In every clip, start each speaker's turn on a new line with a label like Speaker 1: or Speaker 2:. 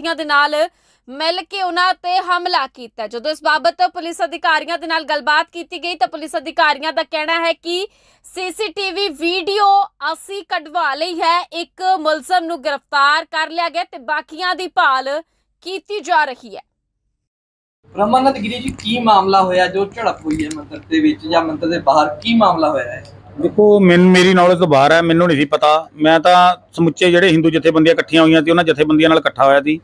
Speaker 1: ਵਿਅਕਤੀਆਂ ਦੇ ਨਾਲ ਮਿਲ ਕੇ ਉਹਨਾਂ ਤੇ ਹਮਲਾ ਕੀਤਾ। ਜਦੋਂ ਇਸ ਬਾਬਤ ਪੁਲਿਸ ਅਧਿਕਾਰੀਆਂ ਦੇ ਨਾਲ ਗੱਲਬਾਤ ਕੀਤੀ ਗਈ ਤਾਂ ਪੁਲਿਸ ਅਧਿਕਾਰੀਆਂ ਦਾ ਕਹਿਣਾ ਹੈ ਕਿ ਸੀਸੀਟੀਵੀ ਵੀਡੀਓ ਅਸੀਂ ਕਢਵਾ ਲਈ ਹੈ। ਇੱਕ ਮੁਲਜ਼ਮ ਨੂੰ ਗ੍ਰਿਫਤਾਰ ਕਰ ਲਿਆ ਗਿਆ ਤੇ ਬਾਕੀਆਂ ਦੀ ਭਾਲ ਕੀਤੀ ਜਾ ਰਹੀ ਹੈ।
Speaker 2: ਰਮਨਤ ਗਿਰੀ ਜੀ, ਕੀ ਮਾਮਲਾ ਹੋਇਆ? ਜੋ ਝੜਪ ਹੋਈ ਹੈ ਮੰਦਰ ਦੇ ਵਿੱਚ ਜਾਂ ਮੰਦਰ ਦੇ ਬਾਹਰ ਕੀ ਮਾਮਲਾ ਹੋਇਆ ਹੈ?
Speaker 3: ਦੇਖੋ, ਮੈਨੂੰ, ਮੇਰੀ ਨੌਲੇਜ ਤੋਂ ਬਾਹਰ ਹੈ, ਮੈਨੂੰ ਨਹੀਂ ਸੀ ਪਤਾ। ਮੈਂ ਤਾਂ ਸਮੁੱਚੇ ਜਿਹੜੇ ਹਿੰਦੂ ਜਥੇਬੰਦੀਆਂ ਇਕੱਠੀਆਂ ਹੋਈਆਂ ਸੀ, ਉਹਨਾਂ ਜਥੇਬੰਦੀਆਂ ਨਾਲ ਇਕੱਠਾ ਹੋਇਆ ਸੀ।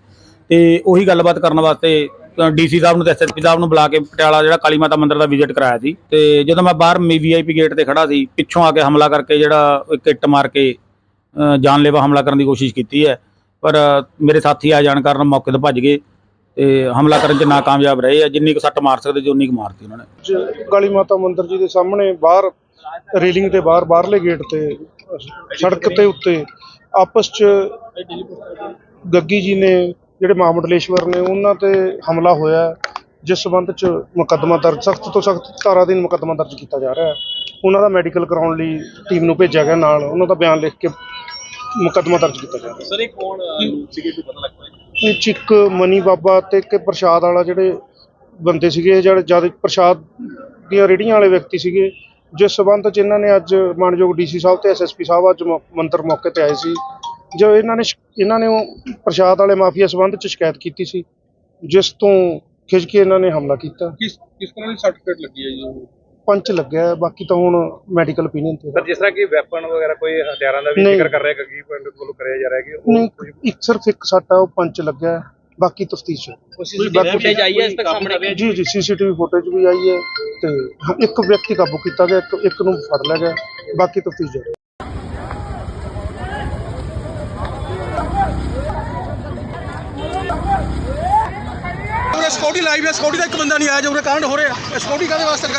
Speaker 3: ਤੇ ਉਹੀ ਗੱਲਬਾਤ ਕਰਨ ਵਾਸਤੇ ਡੀਸੀ ਸਾਹਿਬ ਨੂੰ ਤੇ ਐਸਐਸਪੀ ਸਾਹਿਬ ਨੂੰ ਬੁਲਾ ਕੇ ਪਟਿਆਲਾ ਜਿਹੜਾ ਕਾਲੀ ਮਾਤਾ ਮੰਦਿਰ ਦਾ ਵਿਜ਼ਿਟ ਕਰਾਇਆ ਸੀ। ਤੇ ਜਦੋਂ ਮੈਂ ਬਾਹਰ ਵੀਆਈਪੀ ਗੇਟ ਤੇ ਖੜਾ ਸੀ, ਪਿੱਛੋਂ ਆ ਕੇ ਹਮਲਾ ਕਰਕੇ ਜਿਹੜਾ ਇੱਕ ਇੱਟ ਮਾਰ ਕੇ ਜਾਨਲੇਵਾ ਹਮਲਾ ਕਰਨ ਦੀ ਕੋਸ਼ਿਸ਼ ਕੀਤੀ ਹੈ। ਪਰ ਮੇਰੇ ਸਾਥੀ ਆ ਜਾਣ ਕਾਰਨ ਮੌਕੇ ਤੋਂ ਭੱਜ ਗਏ ਤੇ ਹਮਲਾ ਕਰਨ 'ਚ ਨਾਕਾਮਯਾਬ ਰਹੇ ਆ। ਜਿੰਨੀ ਕੁ ਸੱਟ ਮਾਰ ਸਕਦੇ ਸੀ ਉਨੀ ਕੁ ਮਾਰਤੀ ਉਹਨਾਂ ਨੇ।
Speaker 4: ਕਾਲੀ ਮਾਤਾ ਮੰਦਿਰ ਜੀ ਦੇ ਸਾਹਮਣੇ ਬਾਹਰ ਰੇਲਿੰਗ ਤੇ ਬਾਹਰ ਬਾਹਰਲੇ ਗੇਟ ਤੇ ਸੜਕ ਤੇ ਉੱਤੇ ਆਪਸ ਚ ਗੱਗੀ ਜੀ ਨੇ ਜਿਹੜੇ ਮਹਾਮੰਡਲੇਸ਼ਵਰ ਨੇ ਉਹਨਾਂ ਤੇ ਹਮਲਾ ਹੋਇਆ ਜਿਸ ਸਬੰਧ ਚ ਮੁਕੱਦਮਾ ਦਰਜ ਸਖਤ ਤੋਂ ਸਖਤ ਧਾਰਾ ਅਧੀਨ ਮੁਕੱਦਮਾ ਦਰਜ ਕੀਤਾ ਜਾ ਰਿਹਾ ਹੈ। ਉਹਨਾਂ ਦਾ ਮੈਡੀਕਲ ਕਰਾਉਣ ਲਈ ਟੀਮ ਨੂੰ ਭੇਜਿਆ ਗਿਆ ਨਾਲ ਉਹਨਾਂ ਦਾ ਬਿਆਨ ਲਿਖ ਕੇ ਮੁਕੱਦਮਾ ਦਰਜ ਕੀਤਾ ਜਾ ਰਿਹਾ
Speaker 5: ਸਰ ਇਹ ਕੌਣ ਸੀਗੇ ਕੋਈ ਪਤਾ ਲੱਗ ਪਾਇਆ?
Speaker 4: ਇਹ 'ਚ ਇੱਕ ਮਨੀ ਬਾਬਾ ਤੇ ਇੱਕ ਪ੍ਰਸ਼ਾਦ ਵਾਲਾ ਜਿਹੜੇ ਬੰਦੇ ਸੀਗੇ ਜਿਹੜੇ ਜਦ ਪ੍ਰਸ਼ਾਦ ਦੀਆਂ ਰੇੜੀਆਂ ਵਾਲੇ ਵਿਅਕਤੀ ਸੀਗੇ ਜਿਸ ਸਬੰਧ ਚ ਇਹਨਾਂ ਨੇ ਅੱਜ ਮਾਨਯੋਗ ਡੀਸੀ ਸਾਹਿਬ ਤੇ ਐਸਐਸਪੀ ਸਾਹਿਬ ਅੱਜ ਮੰਤਰ ਮੌਕੇ ਤੇ ਆਏ ਸੀ। ਜੋ ਇਹਨਾਂ ਨੇ ਇਹਨਾਂ ਨੇ ਉਹ ਪ੍ਰਸ਼ਾਦ ਵਾਲੇ ਮਾਫੀਆ ਸਬੰਧ ਚ ਸ਼ਿਕਾਇਤ ਕੀਤੀ ਸੀ ਜਿਸ ਤੋਂ ਖਿੱਚ ਕੇ ਇਹਨਾਂ ਨੇ ਹਮਲਾ ਕੀਤਾ।
Speaker 5: ਕਿਸ ਕਿਸ ਤਰ੍ਹਾਂ ਦੀ ਸਰਟੀਫਿਕੇਟ ਲੱਗੀ ਹੈ ਜੀ
Speaker 4: ਪੰਚ ਲੱਗਿਆ ਹੈ, ਬਾਕੀ ਤਾਂ ਹੁਣ ਮੈਡੀਕਲ ਓਪੀਨੀਅਨ ਤੇ
Speaker 5: ਸਰ ਜਿਸ ਤਰ੍ਹਾਂ ਕਿ ਵੈਪਨ ਵਗੈਰਾ ਕੋਈ ਹਥਿਆਰਾਂ ਦਾ ਵੀ। ਜ਼ਿਕਰ ਕਰ ਰਿਹਾ ਗੱਗੀ ਪਿੰਡ ਵੱਲੋਂ ਕਰਿਆ ਜਾ ਰਿਹਾ ਕਿ ਉਹ
Speaker 4: ਨਹੀਂ ਇੱਕ ਸਿਰਫ ਇੱਕ ਸੱਟ ਆ ਉਹ ਪੰਚ ਲੱਗਿਆ ਹੈ, ਬਾਕੀ ਤਫਤੀਸ਼ ਹੈ। ਬਾਕੀ-
Speaker 5: ਫੁਟੇਜ ਆਈ ਹੈ ਇਸ ਤੱਕ ਸਾਹਮਣੇ?
Speaker 4: ਜੀ ਜੀ ਸੀਸੀਟੀਵੀ ਫੁਟੇਜ ਵੀ ਆਈ ਹੈ ਤੇ ਹਾਂ, ਇੱਕ ਵਿਅਕਤੀ ਕਾਬੂ ਕੀਤਾ ਗਿਆ ਇੱਕ ਇੱਕ ਨੂੰ ਫੜ ਲਿਆ ਗਿਆ। ਬਾਕੀ ਤਫਤੀਸ਼ ਜਾਰੀ ਹੈ।
Speaker 6: ਸਕਿਉਰਟੀ ਲਾਈਵ ਹੈ। ਸਕਿਉਰਟੀ ਦਾ ਇੱਕ ਬੰਦਾ ਨਹੀਂ ਆਇਆ ਜੋ ਉਹਨੇ ਕਾਂਡ ਹੋ ਰਿਹਾ। ਸਕਿਉਰਟੀ ਕਾਦੇ ਵਾਸਤੇ ਲਗਾ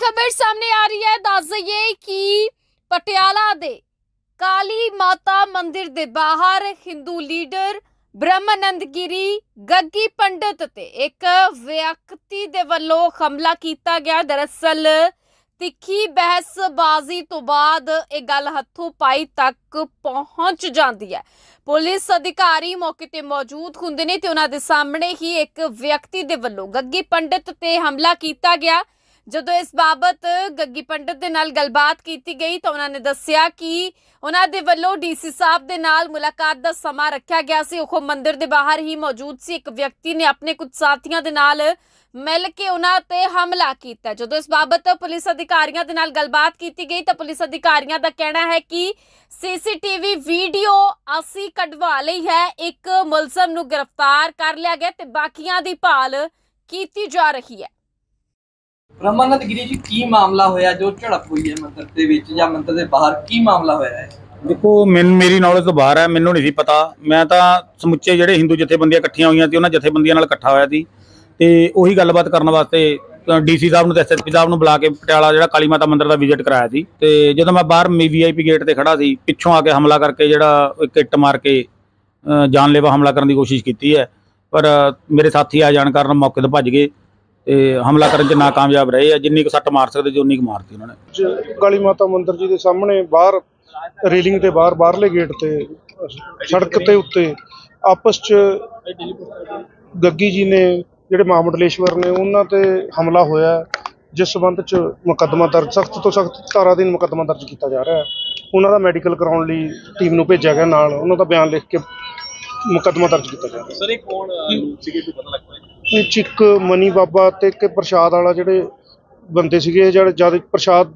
Speaker 1: ਖਬਰ ਸਾਹਮਣੇ ਆ ਰਹੀ ਹੈ। ਦੱਸ ਦਈਏ ਕਿ ਪਟਿਆਲਾ ਦੇ ਕਾਲੀ ਮਾਤਾ ਮੰਦਿਰ ਦੇ ਬਾਹਰ ਹਿੰਦੂ ਲੀਡਰ ਬ੍ਰਹਮਾਨੰਦ ਗਿਰੀ ਗੱਗੀ ਪੰਡਤ ਤੇ ਇੱਕ ਵਿਅਕਤੀ ਦੇ ਵੱਲੋਂ ਹਮਲਾ ਕੀਤਾ ਗਿਆ। ਦਰਅਸਲ ਤਿੱਖੀ ਬਹਿਸਬਾਜ਼ੀ ਤੋਂ ਬਾਅਦ ਇਹ ਗੱਲ ਹੱਥੋਂ ਪਾਈ ਤੱਕ ਪਹੁੰਚ ਜਾਂਦੀ ਹੈ। ਪੁਲਿਸ ਅਧਿਕਾਰੀ ਮੌਕੇ ਤੇ ਮੌਜੂਦ ਹੁੰਦੇ ਨੇ ਤੇ ਉਹਨਾਂ ਦੇ ਸਾਹਮਣੇ ਹੀ ਇੱਕ ਵਿਅਕਤੀ ਦੇ ਵੱਲੋਂ ਗੱਗੀ ਪੰਡਤ ਤੇ ਹਮਲਾ ਕੀਤਾ ਗਿਆ। ਜਦੋਂ ਇਸ ਬਾਬਤ ਗੱਗੀ ਪੰਡਤ ਦੇ ਨਾਲ ਗੱਲਬਾਤ ਕੀਤੀ ਗਈ ਤਾਂ ਉਹਨਾਂ ਨੇ ਦੱਸਿਆ ਕਿ ਉਹਨਾਂ ਦੇ ਵੱਲੋਂ ਡੀਸੀ ਸਾਹਿਬ ਦੇ ਨਾਲ ਮੁਲਾਕਾਤ ਦਾ ਸਮਾਂ ਰੱਖਿਆ ਗਿਆ ਸੀ। ਉਹ ਮੰਦਿਰ ਦੇ ਬਾਹਰ ਹੀ ਮੌਜੂਦ ਸੀ। ਇੱਕ ਵਿਅਕਤੀ ਨੇ ਆਪਣੇ ਕੁਝ ਸਾਥੀਆਂ ਦੇ ਨਾਲ ਮਿਲ ਕੇ ਉਹਨਾਂ ਤੇ ਹਮਲਾ ਕੀਤਾ। ਜਦੋਂ ਇਸ ਬਾਬਤ ਪੁਲਿਸ ਅਧਿਕਾਰੀਆਂ ਦੇ ਨਾਲ ਗੱਲਬਾਤ ਕੀਤੀ ਗਈ ਤਾਂ ਪੁਲਿਸ ਅਧਿਕਾਰੀਆਂ ਦਾ ਕਹਿਣਾ ਹੈ ਕਿ ਸੀਸੀਟੀਵੀ ਵੀਡੀਓ ਅਸੀਂ ਕਢਵਾ ਲਈ ਹੈ। ਇੱਕ ਮੁਲਜ਼ਮ ਨੂੰ ਗ੍ਰਿਫਤਾਰ ਕਰ ਲਿਆ ਗਿਆ ਤੇ ਬਾਕੀਆਂ ਦੀ ਭਾਲ ਕੀਤੀ ਜਾ ਰਹੀ ਹੈ।
Speaker 2: ਰਮਨਤ ਗਿਰੀ ਜੀ, ਕੀ ਮਾਮਲਾ ਹੋਇਆ? ਜੋ ਝੜਪ ਹੋਈ ਹੈ ਮੰਦਰ ਦੇ ਵਿੱਚ ਜਾਂ ਮੰਦਰ ਦੇ ਬਾਹਰ, ਕੀ ਮਾਮਲਾ ਹੋਇਆ ਹੈ?
Speaker 3: ਦੇਖੋ, ਮੈਨੂੰ, ਮੇਰੀ ਨੌਲੇਜ ਤੋਂ ਬਾਹਰ ਹੈ, ਮੈਨੂੰ ਨਹੀਂ ਸੀ ਪਤਾ। ਮੈਂ ਤਾਂ ਸਮੁੱਚੇ ਜਿਹੜੇ ਹਿੰਦੂ ਜਥੇਬੰਦੀਆਂ ਇਕੱਠੀਆਂ ਹੋਈਆਂ ਸੀ, ਉਹਨਾਂ ਜਥੇਬੰਦੀਆਂ ਨਾਲ ਇਕੱਠਾ ਹੋਇਆ ਸੀ। ਤੇ ਉਹੀ ਗੱਲਬਾਤ ਕਰਨ ਵਾਸਤੇ ਡੀਸੀ ਸਾਹਿਬ ਨੂੰ ਤੇ ਐਸਐਸਪੀ ਸਾਹਿਬ ਨੂੰ ਬੁਲਾ ਕੇ ਪਟਿਆਲਾ ਜਿਹੜਾ ਕਾਲੀ ਮਾਤਾ ਮੰਦਿਰ ਦਾ ਵਿਜ਼ਿਟ ਕਰਾਇਆ ਸੀ। ਤੇ ਜਦੋਂ ਮੈਂ ਬਾਹਰ ਵੀਆਈਪੀ ਗੇਟ ਤੇ ਖੜਾ ਸੀ, ਪਿੱਛੋਂ ਆ ਕੇ ਹਮਲਾ ਕਰਕੇ ਜਿਹੜਾ ਇੱਕ ਇੱਟ ਮਾਰ ਕੇ ਜਾਨਲੇਵਾ ਹਮਲਾ ਕਰਨ ਦੀ ਕੋਸ਼ਿਸ਼ ਕੀਤੀ ਹੈ। ਪਰ ਮੇਰੇ ਸਾਥੀ ਆ ਜਾਣ ਕਾਰਨ ਮੌਕੇ ਤੋਂ ਭੱਜ ਗਏ। ਤੇ ਹਮਲਾ ਕਰਨ 'ਚ ਨਾਕਾਮਯਾਬ ਰਹੇ ਆ ਜਿੰਨੀ ਕੁ ਸੱਟ ਮਾਰ ਸਕਦੇ ਸੀ ਉਨੀ ਕੁ ਮਾਰਤੀ ਉਹਨਾਂ ਨੇ।
Speaker 4: ਕਾਲੀ ਮਾਤਾ ਮੰਦਿਰ ਜੀ ਦੇ ਸਾਹਮਣੇ ਬਾਹਰ ਰੇਲਿੰਗ ਤੇ ਬਾਹਰ ਬਾਹਰਲੇ ਗੇਟ ਤੇ ਸੜਕ ਤੇ ਉੱਤੇ ਆਪਸ ਚ ਗੱਗੀ ਜੀ ਨੇ ਜਿਹੜੇ ਮਹਾਮੰਡਲੇਸ਼ਵਰ ਨੇ ਉਹਨਾਂ ਤੇ ਹਮਲਾ ਹੋਇਆ ਹੈ, ਜਿਸ ਸਬੰਧ ਚ ਮੁਕੱਦਮਾ ਦਰਜ ਸਖਤ ਤੋਂ ਸਖਤ ਧਾਰਾ ਅਧੀਨ ਮੁਕੱਦਮਾ ਦਰਜ ਕੀਤਾ ਜਾ ਰਿਹਾ ਹੈ। ਉਹਨਾਂ ਦਾ ਮੈਡੀਕਲ ਕਰਾਉਣ ਲਈ ਟੀਮ ਨੂੰ ਭੇਜਿਆ ਗਿਆ ਨਾਲ ਉਹਨਾਂ ਦਾ ਬਿਆਨ ਲਿਖ ਕੇ ਮੁਕੱਦਮਾ ਦਰਜ ਕੀਤਾ ਜਾ ਰਿਹਾ
Speaker 5: ਸਰ ਇਹ ਕੌਣ ਸੀਗੇ ਕੋਈ ਪਤਾ ਲੱਗ ਪਾਇਆ
Speaker 4: ਇਹ 'ਚ ਮਨੀ ਬਾਬਾ ਤੇ ਇੱਕ ਪ੍ਰਸ਼ਾਦ ਵਾਲਾ ਜਿਹੜੇ ਬੰਦੇ ਸੀਗੇ, ਜਿਹੜੇ ਜਦ ਪ੍ਰਸ਼ਾਦ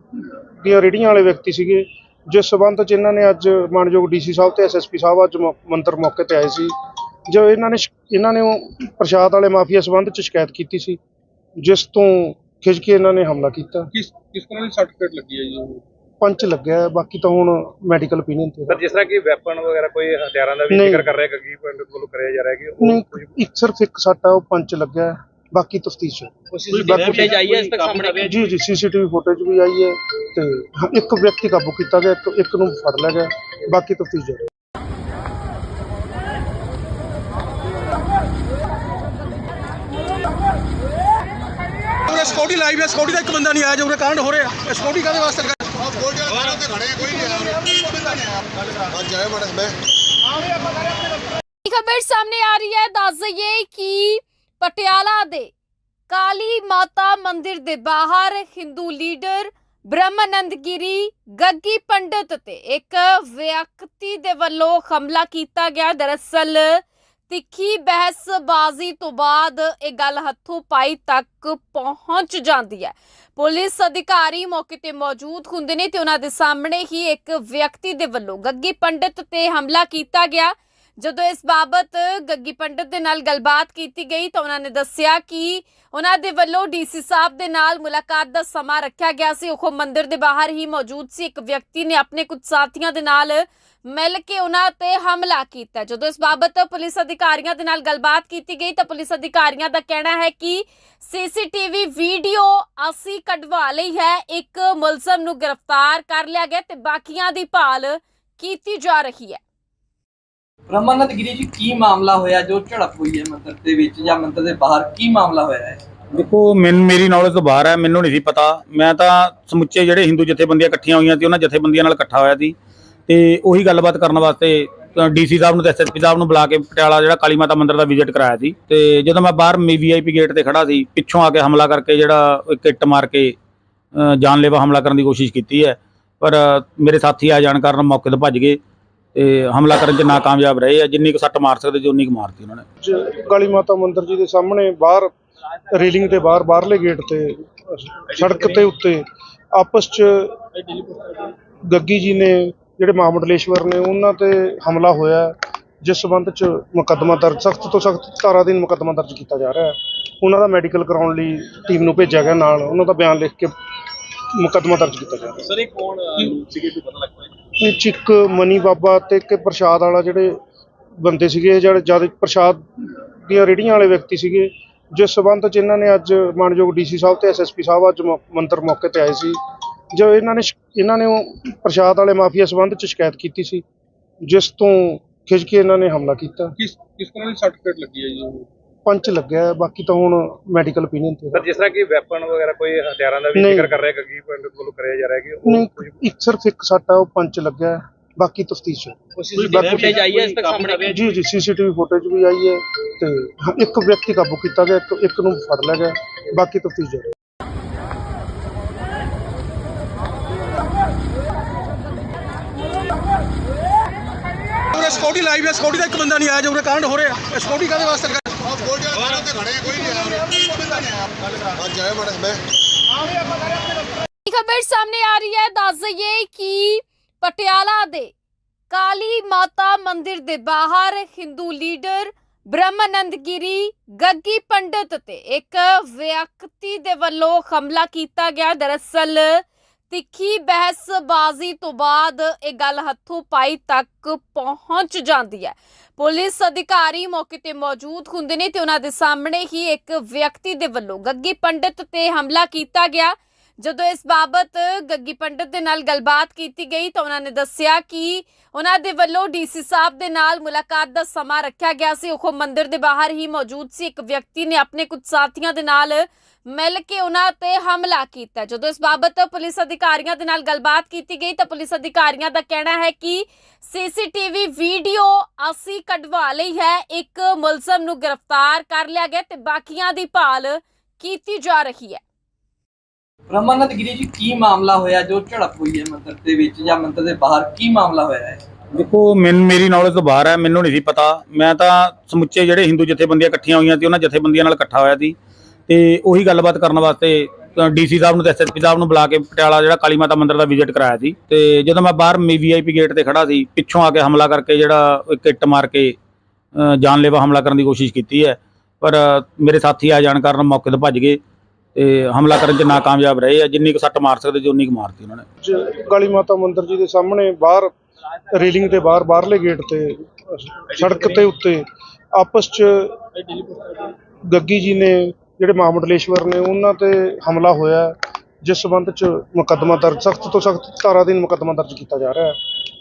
Speaker 4: ਦੀਆਂ ਰੇੜੀਆਂ ਵਾਲੇ ਵਿਅਕਤੀ ਸੀਗੇ, ਜਿਸ ਸਬੰਧ ਚ ਇਹਨਾਂ ਨੇ ਅੱਜ ਮਾਨਯੋਗ ਡੀਸੀ ਸਾਹਿਬ ਤੇ ਐਸਐਸਪੀ ਸਾਹਿਬ ਅੱਜ ਮੰਤਰ ਮੌਕੇ ਤੇ ਆਏ ਸੀ। ਜੋ ਇਹਨਾਂ ਨੇ ਇਹਨਾਂ ਨੇ ਉਹ ਪ੍ਰਸ਼ਾਦ ਵਾਲੇ ਮਾਫੀਆ ਸਬੰਧ ਚ ਸ਼ਿਕਾਇਤ ਕੀਤੀ ਸੀ, ਜਿਸ ਤੋਂ ਖਿੱਚ ਕੇ ਇਹਨਾਂ ਨੇ ਹਮਲਾ ਕੀਤਾ।
Speaker 5: ਕਿਸ ਕਿਸ ਤਰ੍ਹਾਂ ਦੀ ਸਰਟੀਫਿਕੇਟ ਲੱਗੀ ਹੈ ਜੀ
Speaker 4: ਪੰਚ ਲੱਗਿਆ ਹੈ, ਬਾਕੀ ਤਾਂ ਹੁਣ ਮੈਡੀਕਲ ਓਪੀਨੀਅਨ ਤੇ
Speaker 5: ਸਰ ਜਿਸ ਤਰ੍ਹਾਂ ਕਿ ਵੈਪਨ ਵਗੈਰਾ ਕੋਈ ਹਥਿਆਰਾਂ ਦਾ ਵੀ
Speaker 4: ਨਹੀਂ।
Speaker 5: ਜ਼ਿਕਰ ਕਰ ਰਿਹਾ ਗੱਗੀ ਪਿੰਡ ਵੱਲੋਂ ਕਰਿਆ ਜਾ ਰਿਹਾ ਕਿ ਉਹ
Speaker 4: ਨਹੀਂ ਇੱਕ ਸਿਰਫ ਇੱਕ ਸੱਟ ਆ ਉਹ ਪੰਚ ਲੱਗਿਆ ਹੈ, ਬਾਕੀ ਤਫਤੀਸ਼ ਹੈ।
Speaker 5: ਫੁਟੇਜ ਆਈ ਹੈ ਇਸ ਤੱਕ ਸਾਹਮਣੇ?
Speaker 4: ਜੀ ਜੀ ਸੀਸੀਟੀਵੀ ਫੁਟੇਜ ਵੀ ਆਈ ਹੈ ਤੇ ਇੱਕ ਵਿਅਕਤੀ ਕਾਬੂ ਕੀਤਾ ਗਿਆ ਇੱਕ ਇੱਕ ਨੂੰ ਫੜ ਲਿਆ ਗਿਆ ਬਾਕੀ ਤਫਤੀਸ਼ ਜਾਰੀ ਹੈ।
Speaker 6: ਸਕਿਉਰਟੀ ਲਾਈਵ ਹੈ ਸਕਿਉਰਟੀ ਦਾ ਇੱਕ ਬੰਦਾ ਨਹੀਂ ਆਇਆ ਜੋ ਕਾਂਡ ਹੋ ਰਿਹਾ। ਇਹ ਸਕਿਉਰਟੀ ਕਾਦੇ ਵਾਸਤੇ ਲਗਾ ਗੋਲਡੀ ਵਾਲੇ ਸਾਰੇ ਖੜੇ ਕੋਈ ਨਹੀਂ ਆਇਆ ਅੱਜ ਆਇਆ ਬੜਾ ਮੈਂ
Speaker 1: ਖਬਰ ਸਾਹਮਣੇ ਆ ਰਹੀ ਹੈ? ਦੱਸ ਦਈਏ ਕਿ ਪਟਿਆਲਾ ਦੇ ਕਾਲੀ ਮਾਤਾ ਮੰਦਿਰ ਦੇ ਬਾਹਰ ਹਿੰਦੂ ਲੀਡਰ ਬ੍ਰਹਮਾਨੰਦ ਗਿਰੀ ਗੱਗੀ ਪੰਡਤ ਤੇ ਇੱਕ ਵਿਅਕਤੀ ਦੇ ਵੱਲੋਂ ਹਮਲਾ ਕੀਤਾ ਗਿਆ। ਦਰਅਸਲ ਤਿੱਖੀ ਬਹਿਸਬਾਜ਼ੀ ਤੋਂ ਬਾਅਦ ਇਹ ਗੱਲ ਹੱਥੋਂ ਪਾਈ ਤੱਕ ਪਹੁੰਚ ਜਾਂਦੀ ਹੈ। ਪੁਲਿਸ ਅਧਿਕਾਰੀ ਮੌਕੇ ਤੇ ਮੌਜੂਦ ਹੁੰਦੇ ਨੇ ਤੇ ਉਹਨਾਂ ਦੇ ਸਾਹਮਣੇ ਹੀ ਇੱਕ ਵਿਅਕਤੀ ਦੇ ਵੱਲੋਂ ਗੱਗੀ ਪੰਡਿਤ ਤੇ ਹਮਲਾ ਕੀਤਾ ਗਿਆ। ਜਦੋਂ ਇਸ ਬਾਬਤ ਗੱਗੀ ਪੰਡਤ ਦੇ ਨਾਲ ਗੱਲਬਾਤ ਕੀਤੀ ਗਈ ਤਾਂ ਉਹਨਾਂ ਨੇ ਦੱਸਿਆ ਕਿ ਉਹਨਾਂ ਦੇ ਵੱਲੋਂ ਡੀਸੀ ਸਾਹਿਬ ਦੇ ਨਾਲ ਮੁਲਾਕਾਤ ਦਾ ਸਮਾਂ ਰੱਖਿਆ ਗਿਆ ਸੀ। ਉਹ ਮੰਦਿਰ ਦੇ ਬਾਹਰ ਹੀ ਮੌਜੂਦ ਸੀ। ਇੱਕ ਵਿਅਕਤੀ ਨੇ ਆਪਣੇ ਕੁਝ ਸਾਥੀਆਂ ਦੇ ਨਾਲ ਮਿਲ ਕੇ ਉਹਨਾਂ ਤੇ ਹਮਲਾ ਕੀਤਾ। ਜਦੋਂ ਇਸ ਬਾਬਤ ਪੁਲਿਸ ਅਧਿਕਾਰੀਆਂ ਦੇ ਨਾਲ ਗੱਲਬਾਤ ਕੀਤੀ ਗਈ ਤਾਂ ਪੁਲਿਸ ਅਧਿਕਾਰੀਆਂ ਦਾ ਕਹਿਣਾ ਹੈ ਕਿ ਸੀਸੀਟੀਵੀ ਵੀਡੀਓ ਅਸੀਂ ਕਢਵਾ ਲਈ ਹੈ। ਇੱਕ ਮੁਲਜ਼ਮ ਨੂੰ ਗ੍ਰਿਫਤਾਰ ਕਰ ਲਿਆ ਗਿਆ ਤੇ ਬਾਕੀਆਂ ਦੀ ਭਾਲ ਕੀਤੀ ਜਾ ਰਹੀ ਹੈ।
Speaker 2: ਬ੍ਰਹਮਾਨੰਦ ਗਿਰੀ ਜੀ, ਕੀ ਮਾਮਲਾ ਹੋਇਆ? ਜੋ ਝੜਪ ਹੋਈ ਹੈ ਮੰਦਿਰ ਦੇ ਵਿੱਚ ਜਾਂ ਮੰਦਿਰ ਦੇ ਬਾਹਰ, ਕੀ ਮਾਮਲਾ ਹੋਇਆ ਹੈ?
Speaker 3: ਦੇਖੋ, ਮੈਨੂੰ, ਮੇਰੀ ਨੌਲੇਜ ਤੋਂ ਬਾਹਰ ਹੈ, ਮੈਨੂੰ ਨਹੀਂ ਸੀ ਪਤਾ। ਮੈਂ ਤਾਂ ਸਮੁੱਚੇ ਜਿਹੜੇ ਹਿੰਦੂ ਜਥੇਬੰਦੀਆਂ ਇਕੱਠੀਆਂ ਹੋਈਆਂ ਸੀ, ਉਹਨਾਂ ਜਥੇਬੰਦੀਆਂ ਨਾਲ ਇਕੱਠਾ ਹੋਇਆ ਸੀ। ਤੇ ਉਹੀ ਗੱਲਬਾਤ ਕਰਨ ਵਾਸਤੇ ਡੀਸੀ ਸਾਹਿਬ ਨੂੰ ਤੇ ਐਸਐਸਪੀ ਸਾਹਿਬ ਨੂੰ ਬੁਲਾ ਕੇ ਪਟਿਆਲਾ ਜਿਹੜਾ ਕਾਲੀ ਮਾਤਾ ਮੰਦਿਰ ਦਾ ਵਿਜ਼ਿਟ ਕਰਾਇਆ ਸੀ। ਤੇ ਜਦੋਂ ਮੈਂ ਬਾਹਰ ਵੀਆਈਪੀ ਗੇਟ ਤੇ ਖੜਾ ਸੀ, ਪਿੱਛੋਂ ਆ ਕੇ ਹਮਲਾ ਕਰਕੇ ਜਿਹੜਾ ਇੱਕ ਇੱਟ ਮਾਰ ਕੇ ਜਾਨਲੇਵਾ ਹਮਲਾ ਕਰਨ ਦੀ ਕੋਸ਼ਿਸ਼ ਕੀਤੀ ਹੈ। ਪਰ ਮੇਰੇ ਸਾਥੀ ਆ ਜਾਣ ਕਾਰਨ ਮੌਕੇ ਤੋਂ ਭੱਜ ਗਏ। ਤੇ ਹਮਲਾ ਕਰਨ 'ਚ ਨਾਕਾਮਯਾਬ ਰਹੇ ਆ ਜਿੰਨੀ ਕੁ ਸੱਟ ਮਾਰ ਸਕਦੇ ਸੀ ਉਨੀ ਕੁ ਮਾਰਤੀ ਉਹਨਾਂ ਨੇ।
Speaker 4: ਜ- ਕਾਲੀ ਮਾਤਾ ਮੰਦਿਰ ਜੀ ਦੇ ਸਾਹਮਣੇ ਬਾਹਰ ਰੇਲਿੰਗ ਤੇ ਬਾਹਰ ਬਾਹਰਲੇ ਗੇਟ ਤੇ ਸੜਕ ਤੇ ਉੱਤੇ ਆਪਸ ਚ ਗੱਗੀ ਜੀ ਨੇ ਜਿਹੜੇ ਮਹਾਮੰਡਲੇਸ਼ਵਰ ਨੇ ਉਹਨਾਂ ਤੇ ਹਮਲਾ ਹੋਇਆ ਹੈ, ਜਿਸ ਸਬੰਧ ਚ ਮੁਕੱਦਮਾ ਦਰਜ ਸਖਤ ਤੋਂ ਸਖਤ ਧਾਰਾ ਅਧੀਨ ਮੁਕੱਦਮਾ ਦਰਜ ਕੀਤਾ ਜਾ ਰਿਹਾ ਹੈ। ਉਹਨਾਂ ਦਾ ਮੈਡੀਕਲ ਕਰਾਉਣ ਲਈ ਟੀਮ ਨੂੰ ਭੇਜਿਆ ਗਿਆ ਨਾਲ ਉਹਨਾਂ ਦਾ ਬਿਆਨ ਲਿਖ ਕੇ ਮੁਕੱਦਮਾ ਦਰਜ ਕੀਤਾ ਜਾ ਰਿਹਾ
Speaker 5: ਸਰ ਇਹ ਕੌਣ ਸੀਗੇ ਕੋਈ ਪਤਾ ਲੱਗ ਪਾਇਆ?
Speaker 4: ਇਹ ਇੱਕ ਮਨੀ ਬਾਬਾ ਤੇ ਇੱਕ ਪ੍ਰਸ਼ਾਦ ਵਾਲਾ ਜਿਹੜੇ ਬੰਦੇ ਸੀਗੇ, ਜਿਹੜੇ ਜ਼ਿਆਦਾ ਪ੍ਰਸ਼ਾਦ ਦੀਆਂ ਰੇੜੀਆਂ ਵਾਲੇ ਵਿਅਕਤੀ ਸੀਗੇ, ਜਿਸ ਸਬੰਧ ਚ ਇਹਨਾਂ ਨੇ ਅੱਜ ਮਾਨਯੋਗ ਡੀਸੀ ਸਾਹਿਬ ਤੇ ਐਸਐਸਪੀ ਸਾਹਿਬ ਅੱਜ ਮੰਤਰ ਮੌਕੇ ਤੇ ਆਏ ਸੀ। ਜੋ ਇਹਨਾਂ ਨੇ ਇਹਨਾਂ ਨੇ ਉਹ ਪ੍ਰਸ਼ਾਦ ਵਾਲੇ ਮਾਫੀਆ ਸਬੰਧ ਚ ਸ਼ਿਕਾਇਤ ਕੀਤੀ ਸੀ, ਜਿਸ ਤੋਂ ਖਿੱਚ ਕੇ ਇਹਨਾਂ ਨੇ ਹਮਲਾ ਕੀਤਾ।
Speaker 5: ਕਿਸ ਕਿਸ ਤਰ੍ਹਾਂ ਦੀ ਸਰਟੀਫਿਕੇਟ ਲੱਗੀ ਹੈ ਜੀ?
Speaker 4: ਪੰਚ ਲੱਗਿਆ ਬਾਕੀ ਤਾਂ ਹੁਣ ਮੈਡੀਕਲ ਓਪੀਨੀਅਨ ਤੇ
Speaker 5: ਸਰ ਜਿਸ ਤਰ੍ਹਾਂ ਕਿ ਵੈਪਨ ਵਗੈਰਾ ਕੋਈ ਹਥਿਆਰਾਂ ਦਾ ਵੀ
Speaker 4: ਨਹੀਂ।
Speaker 5: ਜ਼ਿਕਰ ਕਰ ਰਿਹਾ ਗੱਗੀ ਪਿੰਡ ਵੱਲੋਂ ਕਰਿਆ ਜਾ ਰਿਹਾ ਕਿ ਉਹ
Speaker 4: ਨਹੀਂ ਇੱਕ ਸਿਰਫ ਇੱਕ ਸੱਟ ਆ ਉਹ ਪੰਚ ਲੱਗਿਆ ਹੈ, ਬਾਕੀ ਤਫਤੀਸ਼
Speaker 5: ਫੁਟੇਜ ਆਈ ਹੈ ਇਸ ਤੱਕ ਸਾਹਮਣੇ
Speaker 4: ਜੀ ਜੀ ਸੀਸੀਟੀਵੀ ਫੁਟੇਜ ਵੀ ਆਈ ਹੈ ਤੇ ਹਾਂ, ਇੱਕ ਵਿਅਕਤੀ ਕਾਬੂ ਕੀਤਾ ਗਿਆ ਇੱਕ ਇੱਕ ਨੂੰ ਫੜ ਲਿਆ ਗਿਆ ਬਾਕੀ ਤਫਤੀਸ਼ ਜਾਰੀ ਹੈ।
Speaker 6: ਸਕਿਉਰਟੀ ਲਾਈਵ ਹੈ ਸਕਿਉਰਟੀ ਦਾ ਇੱਕ ਬੰਦਾ ਨਹੀਂ ਆਇਆ ਜੋ ਉਹਨੇ ਕਾਂਡ ਹੋ ਰਿਹਾ ਸਕਿਉਰਟੀ ਕਾਦੇ ਵਾਸਤੇ ਲਗਾ ਗੋਲਡੀ ਵਾਲੇ ਸਾਰੇ ਖੜੇ ਕੋਈ ਨਹੀਂ ਆਇਆ ਅੱਜ ਆਇਆ ਬੜਾ ਮੈਂ
Speaker 1: ਖਬਰ ਸਾਹਮਣੇ ਆ ਰਹੀ ਹੈ? ਦੱਸ ਦਈਏ ਕਿ ਪਟਿਆਲਾ ਦੇ ਕਾਲੀ ਮਾਤਾ ਮੰਦਿਰ ਦੇ ਬਾਹਰ ਹਿੰਦੂ ਲੀਡਰ ਬ੍ਰਹਮਾਨੰਦ ਗਿਰੀ ਗੱਗੀ ਪੰਡਤ ਤੇ ਇੱਕ ਵਿਅਕਤੀ ਦੇ ਵੱਲੋਂ ਹਮਲਾ ਕੀਤਾ ਗਿਆ। ਦਰਅਸਲ ਤਿੱਖੀ ਬਹਿਸਬਾਜ਼ੀ ਤੋਂ ਬਾਅਦ ਇਹ ਗੱਲ ਹੱਥੋਂ ਪਾਈ ਤੱਕ ਪਹੁੰਚ ਜਾਂਦੀ ਹੈ। ਪੁਲਿਸ ਅਧਿਕਾਰੀ ਮੌਕੇ ਤੇ ਮੌਜੂਦ ਹੁੰਦੇ ਨੇ ਤੇ ਉਹਨਾਂ ਦੇ ਸਾਹਮਣੇ ਹੀ ਇੱਕ ਵਿਅਕਤੀ ਦੇ ਵੱਲੋਂ ਗੱਗੀ ਪੰਡਿਤ ਤੇ ਹਮਲਾ ਕੀਤਾ ਗਿਆ। ਜਦੋਂ ਇਸ ਬਾਬਤ ਗੱਗੀ ਪੰਡਤ ਦੇ ਨਾਲ ਗੱਲਬਾਤ ਕੀਤੀ ਗਈ ਤਾਂ ਉਹਨਾਂ ਨੇ ਦੱਸਿਆ ਕਿ ਉਹਨਾਂ ਦੇ ਵੱਲੋਂ ਡੀਸੀ ਸਾਹਿਬ ਦੇ ਨਾਲ ਮੁਲਾਕਾਤ ਦਾ ਸਮਾਂ ਰੱਖਿਆ ਗਿਆ ਸੀ। ਉਹ ਮੰਦਿਰ ਦੇ ਬਾਹਰ ਹੀ ਮੌਜੂਦ ਸੀ। ਇੱਕ ਵਿਅਕਤੀ ਨੇ ਆਪਣੇ ਕੁਝ ਸਾਥੀਆਂ ਦੇ ਨਾਲ ਮਿਲ ਕੇ ਉਹਨਾਂ ਤੇ ਹਮਲਾ ਕੀਤਾ। ਜਦੋਂ ਇਸ ਬਾਬਤ ਪੁਲਿਸ ਅਧਿਕਾਰੀਆਂ ਦੇ ਨਾਲ ਗੱਲਬਾਤ ਕੀਤੀ ਗਈ ਤਾਂ ਪੁਲਿਸ ਅਧਿਕਾਰੀਆਂ ਦਾ ਕਹਿਣਾ ਹੈ ਕਿ ਸੀਸੀਟੀਵੀ ਵੀਡੀਓ ਅਸੀਂ ਕਢਵਾ ਲਈ ਹੈ। ਇੱਕ ਮੁਲਜ਼ਮ ਨੂੰ ਗ੍ਰਿਫਤਾਰ ਕਰ ਲਿਆ ਗਿਆ ਤੇ ਬਾਕੀਆਂ ਦੀ ਭਾਲ ਕੀਤੀ ਜਾ ਰਹੀ ਹੈ।
Speaker 2: ਬ੍ਰਹਮਾਨੰਦ ਗਿਰੀ ਜੀ, ਕੀ ਮਾਮਲਾ ਹੋਇਆ? ਜੋ ਝੜਪ ਹੋਈ ਹੈ ਮੰਦਿਰ ਦੇ ਵਿੱਚ ਜਾਂ ਮੰਦਿਰ ਦੇ ਬਾਹਰ, ਕੀ ਮਾਮਲਾ ਹੋਇਆ ਹੈ?
Speaker 3: ਦੇਖੋ, ਮੈਨੂੰ, ਮੇਰੀ ਨੌਲੇਜ ਤੋਂ ਬਾਹਰ ਹੈ, ਮੈਨੂੰ ਨਹੀਂ ਸੀ ਪਤਾ। ਮੈਂ ਤਾਂ ਸਮੁੱਚੇ ਜਿਹੜੇ ਹਿੰਦੂ ਜਥੇਬੰਦੀਆਂ ਇਕੱਠੀਆਂ ਹੋਈਆਂ ਸੀ, ਉਹਨਾਂ ਜਥੇਬੰਦੀਆਂ ਨਾਲ ਇਕੱਠਾ ਹੋਇਆ ਸੀ। ਤੇ ਉਹੀ ਗੱਲਬਾਤ ਕਰਨ ਵਾਸਤੇ ਡੀਸੀ ਸਾਹਿਬ ਨੂੰ ਤੇ ਐਸਐਸਪੀ ਸਾਹਿਬ ਨੂੰ ਬੁਲਾ ਕੇ ਪਟਿਆਲਾ ਜਿਹੜਾ ਕਾਲੀ ਮਾਤਾ ਮੰਦਿਰ ਦਾ ਵਿਜ਼ਿਟ ਕਰਾਇਆ ਸੀ। ਤੇ ਜਦੋਂ ਮੈਂ ਬਾਹਰ ਵੀਆਈਪੀ ਗੇਟ ਤੇ ਖੜਾ ਸੀ, ਪਿੱਛੋਂ ਆ ਕੇ ਹਮਲਾ ਕਰਕੇ ਜਿਹੜਾ ਇੱਕ ਇੱਟ ਮਾਰ ਕੇ ਜਾਨਲੇਵਾ ਹਮਲਾ ਕਰਨ ਦੀ ਕੋਸ਼ਿਸ਼ ਕੀਤੀ ਹੈ। ਪਰ ਮੇਰੇ ਸਾਥੀ ਆ ਜਾਣ ਕਾਰਨ ਮੌਕੇ ਤੋਂ ਭੱਜ ਗਏ। ਤੇ ਹਮਲਾ ਕਰਨ 'ਚ ਨਾਕਾਮਯਾਬ ਰਹੇ ਆ ਜਿੰਨੀ ਕੁ ਸੱਟ ਮਾਰ ਸਕਦੇ ਸੀ ਉਨੀ ਕੁ ਮਾਰਤੀ ਉਹਨਾਂ ਨੇ।
Speaker 4: ਜ- ਕਾਲੀ ਮਾਤਾ ਮੰਦਿਰ ਜੀ ਦੇ ਸਾਹਮਣੇ ਬਾਹਰ ਰੇਲਿੰਗ ਤੇ ਬਾਹਰ ਬਾਹਰਲੇ ਗੇਟ ਤੇ ਸੜਕ ਤੇ ਉੱਤੇ ਆਪਸ ਚ ਗੱਗੀ ਜੀ ਨੇ ਜਿਹੜੇ ਮਹਾਮੰਡਲੇਸ਼ਵਰ ਨੇ ਉਹਨਾਂ ਤੇ ਹਮਲਾ ਹੋਇਆ। ਜਿਸ ਸਬੰਧ ਚ ਮੁਕੱਦਮਾ ਦਰਜ ਸਖਤ ਤੋਂ ਸਖਤ ਧਾਰਾ ਅਧੀਨ ਮੁਕੱਦਮਾ ਦਰਜ ਕੀਤਾ ਜਾ ਰਿਹਾ ਹੈ।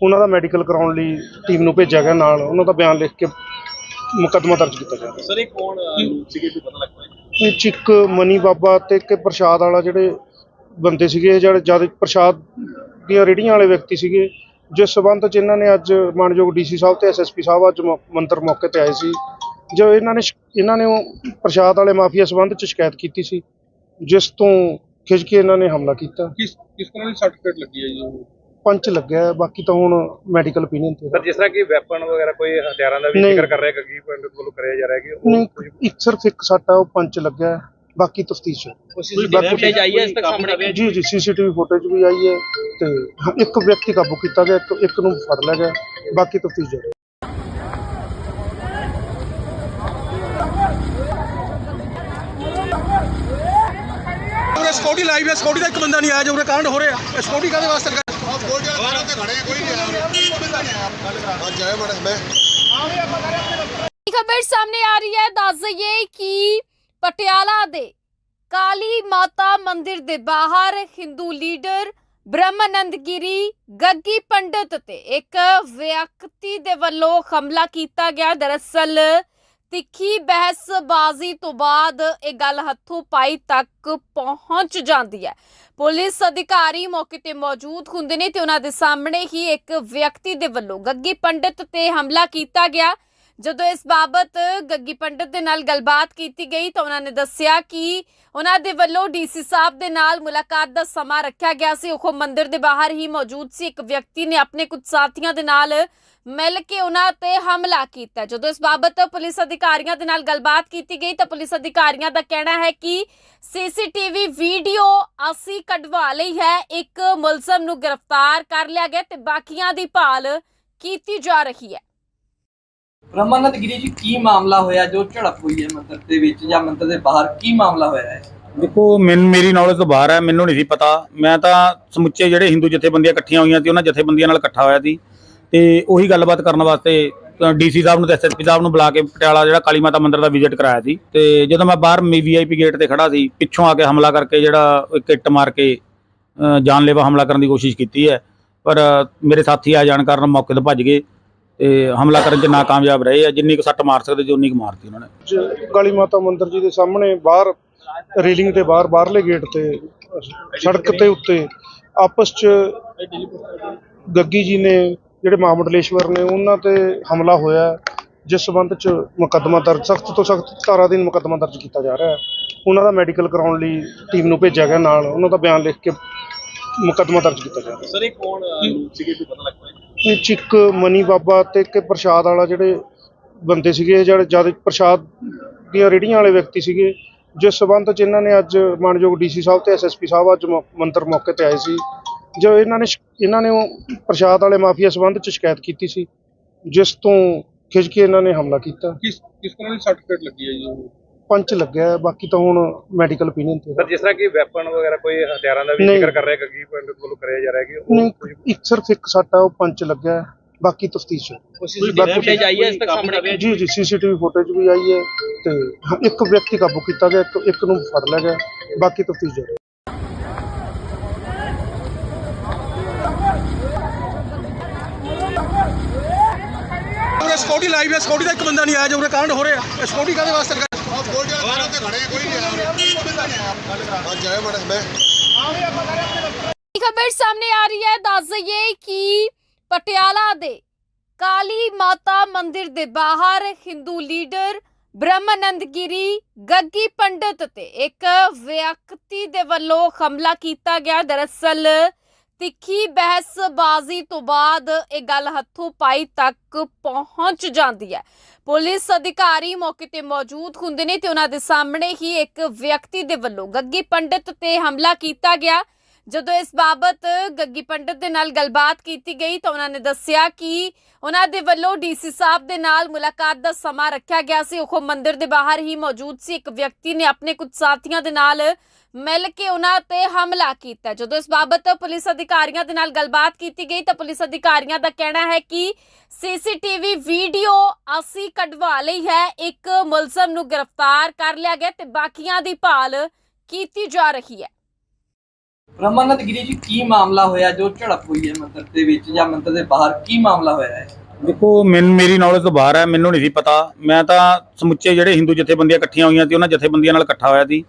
Speaker 4: ਉਹਨਾਂ ਦਾ ਮੈਡੀਕਲ ਕਰਾਉਣ ਲਈ ਟੀਮ ਨੂੰ ਭੇਜਿਆ ਗਿਆ ਨਾਲ। ਉਹਨਾਂ ਦਾ ਬਿਆਨ ਲਿਖ ਕੇ ਮੁਕੱਦਮਾ ਦਰਜ ਕੀਤਾ ਜਾ ਰਿਹਾ
Speaker 5: ਸਰ ਇਹ ਕੌਣ ਸੀਗੇ ਕੋਈ ਪਤਾ ਲੱਗ ਪਾਇਆ
Speaker 4: ਇਹ ਇੱਕ ਮਨੀ ਬਾਬਾ ਤੇ ਇੱਕ ਪ੍ਰਸ਼ਾਦ ਵਾਲਾ ਜਿਹੜੇ ਬੰਦੇ ਸੀਗੇ, ਜਿਹੜੇ ਜ਼ਿਆਦਾ ਪ੍ਰਸ਼ਾਦ ਦੀਆਂ ਰੇੜੀਆਂ ਵਾਲੇ ਵਿਅਕਤੀ ਸੀਗੇ, ਜਿਸ ਸਬੰਧ ਚ ਇਹਨਾਂ ਨੇ ਅੱਜ ਮਾਨਯੋਗ ਡੀਸੀ ਸਾਹਿਬ ਤੇ ਐਸਐਸਪੀ ਸਾਹਿਬ ਅੱਜ ਮੰਤਰ ਮੌਕੇ ਤੇ ਆਏ ਸੀ। ਜੋ ਇਹਨਾਂ ਨੇ ਇਹਨਾਂ ਨੇ ਉਹ ਪ੍ਰਸ਼ਾਦ ਵਾਲੇ ਮਾਫੀਆ ਸਬੰਧ ਚ ਸ਼ਿਕਾਇਤ ਕੀਤੀ ਸੀ, ਜਿਸ ਤੋਂ ਖਿੱਚ ਕੇ ਇਹਨਾਂ ਨੇ ਹਮਲਾ ਕੀਤਾ।
Speaker 5: ਕਿਸ ਕਿਸ ਤਰ੍ਹਾਂ ਦੀ ਸਰਟੀਫਿਕੇਟ ਲੱਗੀ ਹੈ ਜੀ?
Speaker 4: ਪੰਚ ਲੱਗਿਆ ਹੈ, ਬਾਕੀ ਤਾਂ ਹੁਣ ਮੈਡੀਕਲ ਓਪੀਨੀਅਨ ਤੇ
Speaker 5: ਸਰ ਜਿਸ ਤਰ੍ਹਾਂ ਕਿ ਵੈਪਨ ਵਗੈਰਾ ਕੋਈ ਹਥਿਆਰਾਂ ਦਾ ਵੀ
Speaker 4: ਨਹੀਂ।
Speaker 5: ਜ਼ਿਕਰ ਕਰ ਰਿਹਾ ਗੱਗੀ ਪਿੰਡ ਵੱਲੋਂ ਕਰਿਆ ਜਾ ਰਿਹਾ ਕਿ ਉਹ
Speaker 4: ਨਹੀਂ
Speaker 5: ਕੋਈ
Speaker 4: ਇੱਕ ਸਿਰਫ ਇੱਕ ਸੱਟ ਆ ਉਹ ਪੰਚ ਲੱਗਿਆ ਹੈ, ਬਾਕੀ ਤਫਤੀਸ਼ ਹੈ।
Speaker 5: ਫੁਟੇਜ ਆਈ ਹੈ ਇਸ ਤੱਕ ਸਾਹਮਣੇ?
Speaker 4: ਜੀ ਜੀ ਸੀਸੀਟੀਵੀ ਫੁਟੇਜ ਵੀ ਆਈ ਹੈ ਤੇ ਹਾਂ, ਇੱਕ ਵਿਅਕਤੀ ਕਾਬੂ ਕੀਤਾ ਗਿਆ ਇੱਕ ਇੱਕ ਨੂੰ ਫੜ ਲਿਆ ਗਿਆ ਬਾਕੀ ਤਫਤੀਸ਼ ਜਾਰੀ ਹੈ।
Speaker 6: ਸਕਿਉਰਟੀ ਲਾਈਵ ਹੈ ਸਕਿਉਰਟੀ ਦਾ ਇੱਕ ਬੰਦਾ ਨਹੀਂ ਆਇਆ ਜੋ ਉਰੇ ਕਾਂਡ ਹੋ ਰਿਹਾ ਇਹ ਸਕਿਉਰਟੀ ਕਾਦੇ ਵਾਸਤੇ ਲਗਾ ਸਾਰੇ ਖੜੇ ਆ ਕੋਈ ਨਹੀਂ ਆਇਆ ਅੱਜ ਆਇਆ ਮੈਂ।
Speaker 1: ਖਬਰ ਸਾਹਮਣੇ ਆ ਰਹੀ ਹੈ? ਦੱਸ ਦਈਏ ਕਿ ਪਟਿਆਲਾ ਦੇ ਕਾਲੀ ਮਾਤਾ ਮੰਦਿਰ ਦੇ ਬਾਹਰ ਹਿੰਦੂ ਲੀਡਰ ਬ੍ਰਹਮਾਨੰਦ ਗਿਰੀ ਗੱਗੀ ਪੰਡਤ ਤੇ ਇੱਕ ਵਿਅਕਤੀ ਦੇ ਵੱਲੋਂ ਹਮਲਾ ਕੀਤਾ ਗਿਆ। ਦਰਅਸਲ ਤਿੱਖੀ ਬਹਿਸਬਾਜ਼ੀ ਤੋਂ ਬਾਅਦ ਇਹ ਗੱਲ ਹੱਥੋਂ ਪਾਈ ਤੱਕ ਪਹੁੰਚ ਜਾਂਦੀ ਹੈ। ਪੁਲਿਸ ਅਧਿਕਾਰੀ ਮੌਕੇ ਤੇ ਮੌਜੂਦ ਹੁੰਦੇ ਨੇ ਤੇ ਉਹਨਾਂ ਦੇ ਸਾਹਮਣੇ ਹੀ ਇੱਕ ਵਿਅਕਤੀ ਦੇ ਵੱਲੋਂ ਗੱਗੀ ਪੰਡਿਤ ਤੇ ਹਮਲਾ ਕੀਤਾ ਗਿਆ। ਜਦੋਂ ਇਸ ਬਾਬਤ ਗੱਗੀ ਪੰਡਤ ਦੇ ਨਾਲ ਗੱਲਬਾਤ ਕੀਤੀ ਗਈ ਤਾਂ ਉਹਨਾਂ ਨੇ ਦੱਸਿਆ ਕਿ ਉਹਨਾਂ ਦੇ ਵੱਲੋਂ ਡੀਸੀ ਸਾਹਿਬ ਦੇ ਨਾਲ ਮੁਲਾਕਾਤ ਦਾ ਸਮਾਂ ਰੱਖਿਆ ਗਿਆ ਸੀ। ਉਹ ਮੰਦਿਰ ਦੇ ਬਾਹਰ ਹੀ ਮੌਜੂਦ ਸੀ। ਇੱਕ ਵਿਅਕਤੀ ਨੇ ਆਪਣੇ ਕੁਝ ਸਾਥੀਆਂ ਦੇ ਨਾਲ ਮਿਲ ਕੇ ਉਹਨਾਂ ਤੇ ਹਮਲਾ ਕੀਤਾ। ਜਦੋਂ ਇਸ ਬਾਬਤ ਪੁਲਿਸ ਅਧਿਕਾਰੀਆਂ ਦੇ ਨਾਲ ਗੱਲਬਾਤ ਕੀਤੀ ਗਈ ਤਾਂ ਪੁਲਿਸ ਅਧਿਕਾਰੀਆਂ ਦਾ ਕਹਿਣਾ ਹੈ ਕਿ ਸੀਸੀਟੀਵੀ ਵੀਡੀਓ ਅਸੀਂ ਕਢਵਾ ਲਈ ਹੈ। ਇੱਕ ਮੁਲਜ਼ਮ ਨੂੰ ਗ੍ਰਿਫਤਾਰ ਕਰ ਲਿਆ ਗਿਆ ਤੇ ਬਾਕੀਆਂ ਦੀ ਭਾਲ ਕੀਤੀ ਜਾ ਰਹੀ ਹੈ।
Speaker 2: ਬ੍ਰਹਮਾਨੰਦ ਗਿਰੀ ਜੀ, ਕੀ ਮਾਮਲਾ ਹੋਇਆ? ਜੋ ਝੜਪ ਹੋਈ ਹੈ ਮੰਦਿਰ ਦੇ ਵਿੱਚ ਜਾਂ ਮੰਦਿਰ ਦੇ ਬਾਹਰ, ਕੀ ਮਾਮਲਾ ਹੋਇਆ ਹੈ?
Speaker 3: ਦੇਖੋ, ਮੈਨੂੰ, ਮੇਰੀ ਨੌਲੇਜ ਤੋਂ ਬਾਹਰ ਹੈ, ਮੈਨੂੰ ਨਹੀਂ ਸੀ ਪਤਾ। ਮੈਂ ਤਾਂ ਸਮੁੱਚੇ ਜਿਹੜੇ ਹਿੰਦੂ ਜਥੇਬੰਦੀਆਂ ਇਕੱਠੀਆਂ ਹੋਈਆਂ ਸੀ, ਉਹਨਾਂ ਜਥੇਬੰਦੀਆਂ ਨਾਲ ਇਕੱਠਾ ਹੋਇਆ ਸੀ। ਤੇ ਉਹੀ ਗੱਲਬਾਤ ਕਰਨ ਵਾਸਤੇ ਡੀਸੀ ਸਾਹਿਬ ਨੂੰ ਤੇ ਐਸਐਸਪੀ ਸਾਹਿਬ ਨੂੰ ਬੁਲਾ ਕੇ ਪਟਿਆਲਾ ਜਿਹੜਾ ਕਾਲੀ ਮਾਤਾ ਮੰਦਿਰ ਦਾ ਵਿਜ਼ਿਟ ਕਰਾਇਆ ਸੀ। ਤੇ ਜਦੋਂ ਮੈਂ ਬਾਹਰ ਵੀਆਈਪੀ ਗੇਟ ਤੇ ਖੜਾ ਸੀ, ਪਿੱਛੋਂ ਆ ਕੇ ਹਮਲਾ ਕਰਕੇ ਜਿਹੜਾ ਇੱਕ ਇੱਟ ਮਾਰ ਕੇ ਜਾਨਲੇਵਾ ਹਮਲਾ ਕਰਨ ਦੀ ਕੋਸ਼ਿਸ਼ ਕੀਤੀ ਹੈ। ਪਰ ਮੇਰੇ ਸਾਥੀ ਆ ਜਾਣ ਕਾਰਨ ਮੌਕੇ ਤੋਂ ਭੱਜ ਗਏ। ਤੇ ਹਮਲਾ ਕਰਨ 'ਚ ਨਾਕਾਮਯਾਬ ਰਹੇ ਆ ਜਿੰਨੀ ਕੁ ਸੱਟ ਮਾਰ ਸਕਦੇ ਸੀ ਉਨੀ ਕੁ ਮਾਰਤੀ ਉਹਨਾਂ ਨੇ।
Speaker 4: ਕਾਲੀ ਮਾਤਾ ਮੰਦਿਰ ਜੀ ਦੇ ਸਾਹਮਣੇ ਬਾਹਰ ਰੇਲਿੰਗ ਦੇ ਬਾਹਰ ਬਾਹਰਲੇ ਗੇਟ ਤੇ ਸੜਕ ਤੇ ਉੱਤੇ ਆਪਸ ਚ ਗੱਗੀ ਜੀ ਨੇ ਜਿਹੜੇ ਮਹਾਮੰਡਲੇਸ਼ਵਰ ਨੇ ਉਹਨਾਂ ਤੇ ਹਮਲਾ ਹੋਇਆ ਹੈ, ਜਿਸ ਸਬੰਧ ਚ ਮੁਕੱਦਮਾ ਦਰਜ ਸਖਤ ਤੋਂ ਸਖਤ ਧਾਰਾ ਅਧੀਨ ਮੁਕੱਦਮਾ ਦਰਜ ਕੀਤਾ ਜਾ ਰਿਹਾ ਹੈ। ਉਹਨਾਂ ਦਾ ਮੈਡੀਕਲ ਕਰਾਉਣ ਲਈ ਟੀਮ ਨੂੰ ਭੇਜਿਆ ਗਿਆ ਨਾਲ ਉਹਨਾਂ ਦਾ ਬਿਆਨ ਲਿਖ ਕੇ ਮੁਕੱਦਮਾ ਦਰਜ ਕੀਤਾ ਜਾ ਰਿਹਾ
Speaker 5: ਸਰ ਇਹ ਕੌਣ ਸੀਗੇ ਕੋਈ ਪਤਾ ਲੱਗ ਪਾਇਆ
Speaker 4: ਇਹ 'ਚ ਮਨੀ ਬਾਬਾ ਤੇ ਇੱਕ ਪ੍ਰਸ਼ਾਦ ਵਾਲਾ ਜਿਹੜੇ ਬੰਦੇ ਸੀਗੇ, ਜਿਹੜੇ ਜਦ ਪ੍ਰਸ਼ਾਦ ਦੀਆਂ ਰੇੜੀਆਂ ਵਾਲੇ ਵਿਅਕਤੀ ਸੀਗੇ, ਜਿਸ ਸਬੰਧ ਚ ਇਹਨਾਂ ਨੇ ਅੱਜ ਮਾਨਯੋਗ ਡੀਸੀ ਸਾਹਿਬ ਤੇ ਐਸਐਸਪੀ ਸਾਹਿਬ ਅੱਜ ਮੰਤਰ ਮੌਕੇ ਤੇ ਆਏ ਸੀ। ਜੋ ਇਹਨਾਂ ਨੇ ਇਹਨਾਂ ਨੇ ਉਹ ਪ੍ਰਸ਼ਾਦ ਵਾਲੇ ਮਾਫੀਆ ਸਬੰਧ ਚ ਸ਼ਿਕਾਇਤ ਕੀਤੀ ਸੀ, ਜਿਸ ਤੋਂ ਖਿੱਚ ਕੇ ਇਹਨਾਂ ਨੇ ਹਮਲਾ ਕੀਤਾ।
Speaker 5: ਕਿਸ ਕਿਸ ਤਰ੍ਹਾਂ ਦੀ ਸਰਟੀਫਿਕੇਟ ਲੱਗੀ ਹੈ ਜੀ
Speaker 4: ਪੰਚ ਲੱਗਿਆ ਹੈ, ਬਾਕੀ ਤਾਂ ਹੁਣ ਮੈਡੀਕਲ ਓਪੀਨੀਅਨ ਤੇ
Speaker 5: ਸਰ ਜਿਸ ਤਰ੍ਹਾਂ ਕਿ ਵੈਪਨ ਵਗੈਰਾ ਕੋਈ ਹਥਿਆਰਾਂ ਦਾ ਵੀ
Speaker 4: ਨਹੀਂ।
Speaker 5: ਜ਼ਿਕਰ ਕਰ ਰਿਹਾ ਗੱਗੀ ਪਿੰਡ ਵੱਲੋਂ ਕਰਿਆ ਜਾ ਰਿਹਾ ਕਿ ਉਹ
Speaker 4: ਨਹੀਂ
Speaker 5: ਕੋਈ
Speaker 4: ਇੱਕ ਸਿਰਫ ਇੱਕ ਸੱਟ ਆ ਉਹ ਪੰਚ ਲੱਗਿਆ ਹੈ, ਬਾਕੀ ਤਫਤੀਸ਼
Speaker 5: ਫੁਟੇਜ ਆਈ ਹੈ ਇਸ ਤੱਕ ਸਾਹਮਣੇ?
Speaker 4: ਜੀ ਜੀ ਸੀਸੀਟੀਵੀ ਫੁਟੇਜ ਵੀ ਆਈ ਹੈ ਤੇ ਹਾਂ, ਇੱਕ ਵਿਅਕਤੀ ਕਾਬੂ ਕੀਤਾ ਗਿਆ ਇੱਕ ਇੱਕ ਨੂੰ ਫੜ ਲਿਆ ਗਿਆ ਬਾਕੀ ਤਫਤੀਸ਼ ਜਾਰੀ ਹੈ।
Speaker 6: ਸਕਿਉਰਟੀ ਲਾਈਵ ਹੈ ਸਕਿਉਰਟੀ ਦਾ ਇੱਕ ਬੰਦਾ ਨਹੀਂ ਆਇਆ ਜੋ ਕਾਂਡ ਹੋ ਰਿਹਾ ਸਕਿਉਰਟੀ ਕਾਦੇ ਵਾਸਤੇ ਸਕਿਉਰਟੀ ਵਾਲੇ ਸਾਰੇ ਉੱਤੇ ਖੜੇ ਕੋਈ ਨਹੀਂ ਆਇਆ ਅੱਜ ਆਇਆ ਬੜਾ ਮੈਂ
Speaker 1: ਖਬਰ ਸਾਹਮਣੇ ਆ ਰਹੀ ਹੈ? ਦੱਸ ਦਈਏ ਕਿ ਪਟਿਆਲਾ ਦੇ ਕਾਲੀ ਮਾਤਾ ਮੰਦਿਰ ਦੇ ਬਾਹਰ ਹਿੰਦੂ ਲੀਡਰ ਬ੍ਰਹਮਾਨੰਦ ਗਿਰੀ ਗੱਗੀ ਪੰਡਤ ਤੇ ਇੱਕ ਵਿਅਕਤੀ ਦੇ ਵੱਲੋਂ ਹਮਲਾ ਕੀਤਾ ਗਿਆ। ਦਰਅਸਲ ਤਿੱਖੀ ਬਹਿਸਬਾਜ਼ੀ ਤੋਂ ਬਾਅਦ ਇਹ ਗੱਲ ਹੱਥੋਂ ਪਾਈ ਤੱਕ ਪਹੁੰਚ ਜਾਂਦੀ ਹੈ। ਪੁਲਿਸ ਅਧਿਕਾਰੀ ਮੌਕੇ ਤੇ ਮੌਜੂਦ ਹੁੰਦੇ ਨੇ ਤੇ ਉਹਨਾਂ ਦੇ ਸਾਹਮਣੇ ਹੀ ਇੱਕ ਵਿਅਕਤੀ ਦੇ ਵੱਲੋਂ ਗੱਗੀ ਪੰਡਿਤ ਤੇ ਹਮਲਾ ਕੀਤਾ ਗਿਆ। ਜਦੋਂ ਇਸ ਬਾਬਤ ਗੱਗੀ ਪੰਡਤ ਦੇ ਨਾਲ ਗੱਲਬਾਤ ਕੀਤੀ ਗਈ ਤਾਂ ਉਹਨਾਂ ਨੇ ਦੱਸਿਆ ਕਿ ਉਹਨਾਂ ਦੇ ਵੱਲੋਂ ਡੀਸੀ ਸਾਹਿਬ ਦੇ ਨਾਲ ਮੁਲਾਕਾਤ ਦਾ ਸਮਾਂ ਰੱਖਿਆ ਗਿਆ ਸੀ। ਉਹ ਮੰਦਿਰ ਦੇ ਬਾਹਰ ਹੀ ਮੌਜੂਦ ਸੀ। ਇੱਕ ਵਿਅਕਤੀ ਨੇ ਆਪਣੇ ਕੁਝ ਸਾਥੀਆਂ ਦੇ ਨਾਲ ਮਿਲ ਕੇ ਉਹਨਾਂ ਤੇ ਹਮਲਾ ਕੀਤਾ। ਜਦੋਂ ਇਸ ਬਾਬਤ ਪੁਲਿਸ ਅਧਿਕਾਰੀਆਂ ਦੇ ਨਾਲ ਗੱਲਬਾਤ ਕੀਤੀ ਗਈ ਤਾਂ ਪੁਲਿਸ ਅਧਿਕਾਰੀਆਂ ਦਾ ਕਹਿਣਾ ਹੈ ਕਿ ਸੀਸੀਟੀਵੀ ਵੀਡੀਓ ਅਸੀਂ ਕਢਵਾ ਲਈ ਹੈ। ਇੱਕ ਮੁਲਜ਼ਮ ਨੂੰ ਗ੍ਰਿਫਤਾਰ ਕਰ ਲਿਆ ਗਿਆ ਤੇ ਬਾਕੀਆਂ ਦੀ ਭਾਲ ਕੀਤੀ ਜਾ ਰਹੀ ਹੈ।
Speaker 2: ਬ੍ਰਹਮਾਨੰਦ ਗਿਰੀ ਜੀ, ਕੀ ਮਾਮਲਾ ਹੋਇਆ? ਜੋ ਝੜਪ ਹੋਈ ਹੈ ਮੰਦਿਰ ਦੇ ਵਿੱਚ ਜਾਂ ਮੰਦਿਰ ਦੇ ਬਾਹਰ, ਕੀ ਮਾਮਲਾ ਹੋਇਆ ਹੈ?
Speaker 3: ਦੇਖੋ, ਮੈਨੂੰ, ਮੇਰੀ ਨੌਲੇਜ ਤੋਂ ਬਾਹਰ ਹੈ, ਮੈਨੂੰ ਨਹੀਂ ਸੀ ਪਤਾ। ਮੈਂ ਤਾਂ ਸਮੁੱਚੇ ਜਿਹੜੇ ਹਿੰਦੂ ਜਥੇਬੰਦੀਆਂ ਇਕੱਠੀਆਂ ਹੋਈਆਂ ਸੀ, ਉਹਨਾਂ ਜਥੇਬੰਦੀਆਂ ਨਾਲ ਇਕੱਠਾ ਹੋਇਆ ਸੀ।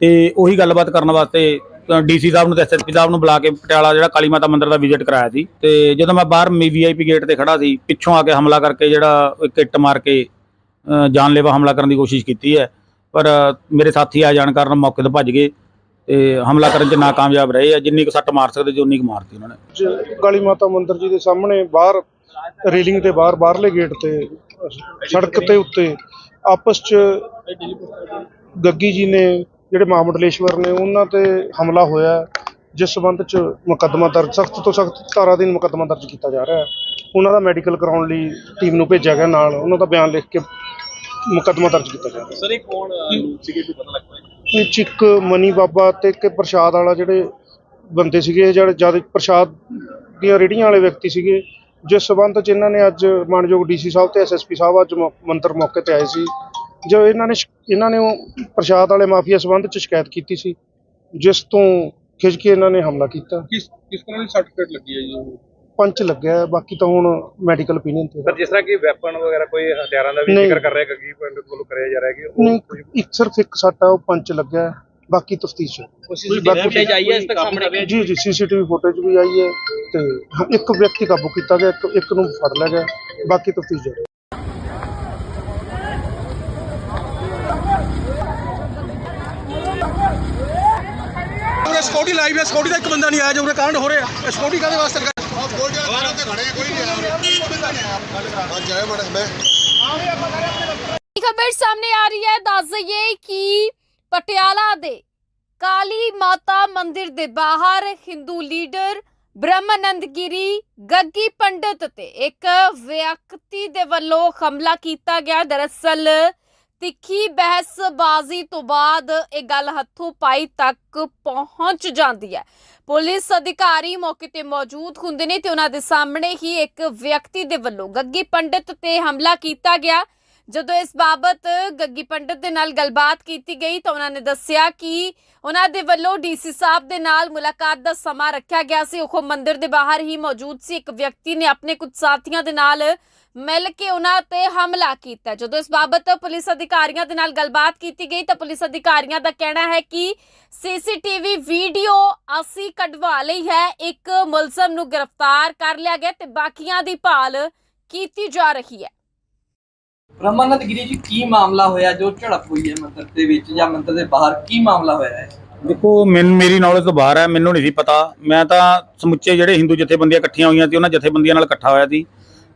Speaker 3: ਤੇ ਉਹੀ ਗੱਲਬਾਤ ਕਰਨ ਵਾਸਤੇ ਡੀਸੀ ਸਾਹਿਬ ਨੂੰ ਤੇ ਐਸਐਸਪੀ ਸਾਹਿਬ ਨੂੰ ਬੁਲਾ ਕੇ ਪਟਿਆਲਾ ਜਿਹੜਾ ਕਾਲੀ ਮਾਤਾ ਮੰਦਿਰ ਦਾ ਵਿਜ਼ਿਟ ਕਰਾਇਆ ਸੀ। ਤੇ ਜਦੋਂ ਮੈਂ ਬਾਹਰ ਵੀਆਈਪੀ ਗੇਟ ਤੇ ਖੜਾ ਸੀ, ਪਿੱਛੋਂ ਆ ਕੇ ਹਮਲਾ ਕਰਕੇ ਜਿਹੜਾ ਇੱਕ ਇੱਟ ਮਾਰ ਕੇ ਜਾਨਲੇਵਾ ਹਮਲਾ ਕਰਨ ਦੀ ਕੋਸ਼ਿਸ਼ ਕੀਤੀ ਹੈ। ਪਰ ਮੇਰੇ ਸਾਥੀ ਆ ਜਾਣ ਕਾਰਨ ਮੌਕੇ ਤੋਂ ਭੱਜ ਗਏ। ਤੇ ਹਮਲਾ ਕਰਨ 'ਚ ਨਾਕਾਮਯਾਬ ਰਹੇ ਆ ਜਿੰਨੀ ਕੁ ਸੱਟ ਮਾਰ ਸਕਦੇ ਸੀ ਉਨੀ ਕੁ ਮਾਰਤੀ ਉਹਨਾਂ ਨੇ।
Speaker 4: ਜ- ਕਾਲੀ ਮਾਤਾ ਮੰਦਿਰ ਜੀ ਦੇ ਸਾਹਮਣੇ ਬਾਹਰ ਰੇਲਿੰਗ ਤੇ ਬਾਹਰ ਬਾਹਰਲੇ ਗੇਟ ਤੇ ਸੜਕ ਤੇ ਉੱਤੇ ਆਪਸ ਚ ਗੱਗੀ ਜੀ ਨੇ ਜਿਹੜੇ ਮਹਾਮੰਡਲੇਸ਼ਵਰ ਨੇ ਉਹਨਾਂ ਤੇ ਹਮਲਾ ਹੋਇਆ। ਹੈ, ਜਿਸ ਸਬੰਧ ਚ ਮੁਕੱਦਮਾ ਦਰਜ ਸਖਤ ਤੋਂ ਸਖਤ ਧਾਰਾ ਅਧੀਨ ਮੁਕੱਦਮਾ ਦਰਜ ਕੀਤਾ ਜਾ ਰਿਹਾ ਹੈ। ਉਹਨਾਂ ਦਾ ਮੈਡੀਕਲ ਕਰਾਉਣ ਲਈ ਟੀਮ ਨੂੰ ਭੇਜਿਆ ਗਿਆ ਨਾਲ। ਉਹਨਾਂ ਦਾ ਬਿਆਨ ਲਿਖ ਕੇ ਮੁਕੱਦਮਾ ਦਰਜ ਕੀਤਾ ਜਾ ਰਿਹਾ
Speaker 5: ਸਰ ਇਹ ਕੌਣ ਸੀਗੇ? ਕੋਈ ਪਤਾ ਲੱਗ ਪਾਇਆ
Speaker 4: ਇਹ ਇੱਕ ਮਨੀ ਬਾਬਾ ਤੇ ਇੱਕ ਪ੍ਰਸ਼ਾਦ ਵਾਲਾ ਜਿਹੜੇ ਬੰਦੇ ਸੀਗੇ, ਜਿਹੜੇ ਜਦ ਪ੍ਰਸ਼ਾਦ ਦੀਆਂ ਰੇੜੀਆਂ ਵਾਲੇ ਵਿਅਕਤੀ ਸੀਗੇ, ਜਿਸ ਸਬੰਧ ਚ ਇਹਨਾਂ ਨੇ ਅੱਜ ਮਾਨਯੋਗ ਡੀਸੀ ਸਾਹਿਬ ਤੇ ਐਸਐਸਪੀ ਸਾਹਿਬ ਅੱਜ ਮੰਤਰ ਮੌਕੇ ਤੇ ਆਏ ਸੀ। ਜੋ ਇਹਨਾਂ ਨੇ ਇਹਨਾਂ ਨੇ ਉਹ ਪ੍ਰਸ਼ਾਦ ਵਾਲੇ ਮਾਫੀਆ ਸਬੰਧ ਚ ਸ਼ਿਕਾਇਤ ਕੀਤੀ ਸੀ, ਜਿਸ ਤੋਂ ਖਿੱਚ ਕੇ ਇਹਨਾਂ ਨੇ ਹਮਲਾ ਕੀਤਾ।
Speaker 5: ਕਿਸ ਕਿਸ ਤਰ੍ਹਾਂ ਦੀ ਸਰਟੀਫਿਕੇਟ ਲੱਗੀ ਹੈ ਜੀ
Speaker 4: ਪੰਚ ਲੱਗਿਆ ਹੈ, ਬਾਕੀ ਤਾਂ ਹੁਣ ਮੈਡੀਕਲ ਓਪੀਨੀਅਨ ਤੇ
Speaker 5: ਸਰ ਜਿਸ ਤਰ੍ਹਾਂ ਕਿ ਵੈਪਨ ਵਗੈਰਾ ਕੋਈ ਹਥਿਆਰਾਂ ਦਾ ਵੀ
Speaker 4: ਨਹੀਂ।
Speaker 5: ਜ਼ਿਕਰ ਕਰ ਰਿਹਾ ਗੱਗੀ ਪਿੰਡ ਵੱਲੋਂ ਕਰਿਆ ਜਾ ਰਿਹਾ ਕਿ ਉਹ
Speaker 4: ਨਹੀਂ ਇੱਕ ਸਿਰਫ ਇੱਕ ਸੱਟ ਆ ਉਹ ਪੰਚ ਲੱਗਿਆ ਹੈ, ਬਾਕੀ ਤਫਤੀਸ਼ ਹੈ।
Speaker 5: ਫੁਟੇਜ ਆਈ ਹੈ ਇਸ ਤੱਕ ਸਾਹਮਣੇ?
Speaker 4: ਜੀ ਜੀ ਸੀਸੀਟੀਵੀ ਫੁਟੇਜ ਵੀ ਆਈ ਹੈ ਤੇ ਹਾਂ, ਇੱਕ ਵਿਅਕਤੀ ਕਾਬੂ ਕੀਤਾ ਗਿਆ ਇੱਕ ਇੱਕ ਨੂੰ ਫੜ ਲਿਆ ਗਿਆ ਬਾਕੀ ਤਫਤੀਸ਼ ਜਾਰੀ। ਹੈ
Speaker 6: ਸਕਿਉਰਟੀ ਲਾਈਵ ਹੈ ਸਕਿਉਰਟੀ ਦਾ ਇੱਕ ਬੰਦਾ ਨਹੀਂ ਆਇਆ ਜੋ ਉਹਨੇ ਕਾਂਡ ਹੋ ਰਿਹਾ ਇਹ ਸਕਿਉਰਟੀ ਕਾਦੇ ਵਾਸਤੇ ਸਕਿਉਰਟੀ ਵਾਲੇ ਸਾਰੇ ਉੱਤੇ ਖੜੇ ਆ, ਕੋਈ ਨਹੀਂ ਆਇਆ ਉਰੇ। ਇੱਕ ਬੰਦਾ
Speaker 1: ਖਬਰ ਸਾਹਮਣੇ ਆ ਰਹੀ ਹੈ ਦੱਸ ਦਈਏ ਕਿ ਪਟਿਆਲਾ ਦੇ ਕਾਲੀ ਮਾਤਾ ਮੰਦਿਰ ਦੇ ਬਾਹਰ ਹਿੰਦੂ ਲੀਡਰ ਬ੍ਰਹਮਾਨੰਦ ਗਿਰੀ ਗੱਗੀ ਪੰਡਤ ਤੇ ਇੱਕ ਵਿਅਕਤੀ ਦੇ ਵੱਲੋਂ ਹਮਲਾ ਕੀਤਾ ਗਿਆ ਦਰਅਸਲ ਤਿੱਖੀ ਬਹਿਸਬਾਜ਼ੀ ਤੋਂ ਬਾਅਦ ਇਹ ਗੱਲ ਹੱਥੋਂ ਪਾਈ ਤੱਕ ਪਹੁੰਚ ਜਾਂਦੀ ਹੈ ਪੁਲਿਸ ਅਧਿਕਾਰੀ ਮੌਕੇ ਤੇ ਮੌਜੂਦ ਹੁੰਦੇ ਨੇ ਤੇ ਉਹਨਾਂ ਦੇ ਸਾਹਮਣੇ ਹੀ ਇੱਕ ਵਿਅਕਤੀ ਦੇ ਵੱਲੋਂ ਗੱਗੀ ਪੰਡਤ ਤੇ ਹਮਲਾ ਕੀਤਾ ਗਿਆ। ਜਦੋਂ ਇਸ ਬਾਬਤ ਗੱਗੀ ਪੰਡਤ ਦੇ ਨਾਲ ਗੱਲਬਾਤ ਕੀਤੀ ਗਈ ਤਾਂ ਉਹਨਾਂ ਨੇ ਦੱਸਿਆ ਕਿ ਉਹਨਾਂ ਦੇ ਵੱਲੋਂ ਡੀਸੀ ਸਾਹਿਬ ਦੇ ਨਾਲ ਮੁਲਾਕਾਤ ਦਾ ਸਮਾਂ ਰੱਖਿਆ ਗਿਆ ਸੀ। ਉਹ ਮੰਦਿਰ ਦੇ ਬਾਹਰ ਹੀ ਮੌਜੂਦ ਸੀ। ਇੱਕ ਵਿਅਕਤੀ ਨੇ ਆਪਣੇ ਕੁਝ ਸਾਥੀਆਂ ਦੇ ਨਾਲ ਮਿਲ ਕੇ ਉਹਨਾਂ ਤੇ ਹਮਲਾ ਕੀਤਾ। ਜਦੋਂ ਇਸ ਬਾਬਤ ਪੁਲਿਸ ਅਧਿਕਾਰੀਆਂ ਦੇ ਨਾਲ ਗੱਲਬਾਤ ਕੀਤੀ ਗਈ ਤਾਂ ਪੁਲਿਸ ਅਧਿਕਾਰੀਆਂ ਦਾ ਕਹਿਣਾ ਹੈ ਕਿ ਸੀਸੀਟੀਵੀ ਵੀਡੀਓ ਅਸੀਂ ਕਢਵਾ ਲਈ ਹੈ। ਇੱਕ ਮੁਲਜ਼ਮ ਨੂੰ ਗ੍ਰਿਫਤਾਰ ਕਰ ਲਿਆ ਗਿਆ ਤੇ ਬਾਕੀਆਂ ਦੀ ਭਾਲ ਕੀਤੀ ਜਾ ਰਹੀ ਹੈ।
Speaker 2: ਬ੍ਰਹਮਾਨੰਦ ਗਿਰੀ ਜੀ, ਕੀ ਮਾਮਲਾ ਹੋਇਆ? ਜੋ ਝੜਪ ਹੋਈ ਹੈ ਮੰਦਿਰ ਦੇ ਵਿੱਚ ਜਾਂ ਮੰਦਿਰ ਦੇ ਬਾਹਰ, ਕੀ ਮਾਮਲਾ ਹੋਇਆ ਹੈ?
Speaker 3: ਦੇਖੋ, ਮੈਨੂੰ, ਮੇਰੀ ਨੌਲੇਜ ਤੋਂ ਬਾਹਰ ਹੈ, ਮੈਨੂੰ ਨਹੀਂ ਸੀ ਪਤਾ। ਮੈਂ ਤਾਂ ਸਮੁੱਚੇ ਜਿਹੜੇ ਹਿੰਦੂ ਜਥੇਬੰਦੀਆਂ ਇਕੱਠੀਆਂ ਹੋਈਆਂ ਸੀ, ਉਹਨਾਂ ਜਥੇਬੰਦੀਆਂ ਨਾਲ ਇਕੱਠਾ ਹੋਇਆ ਸੀ।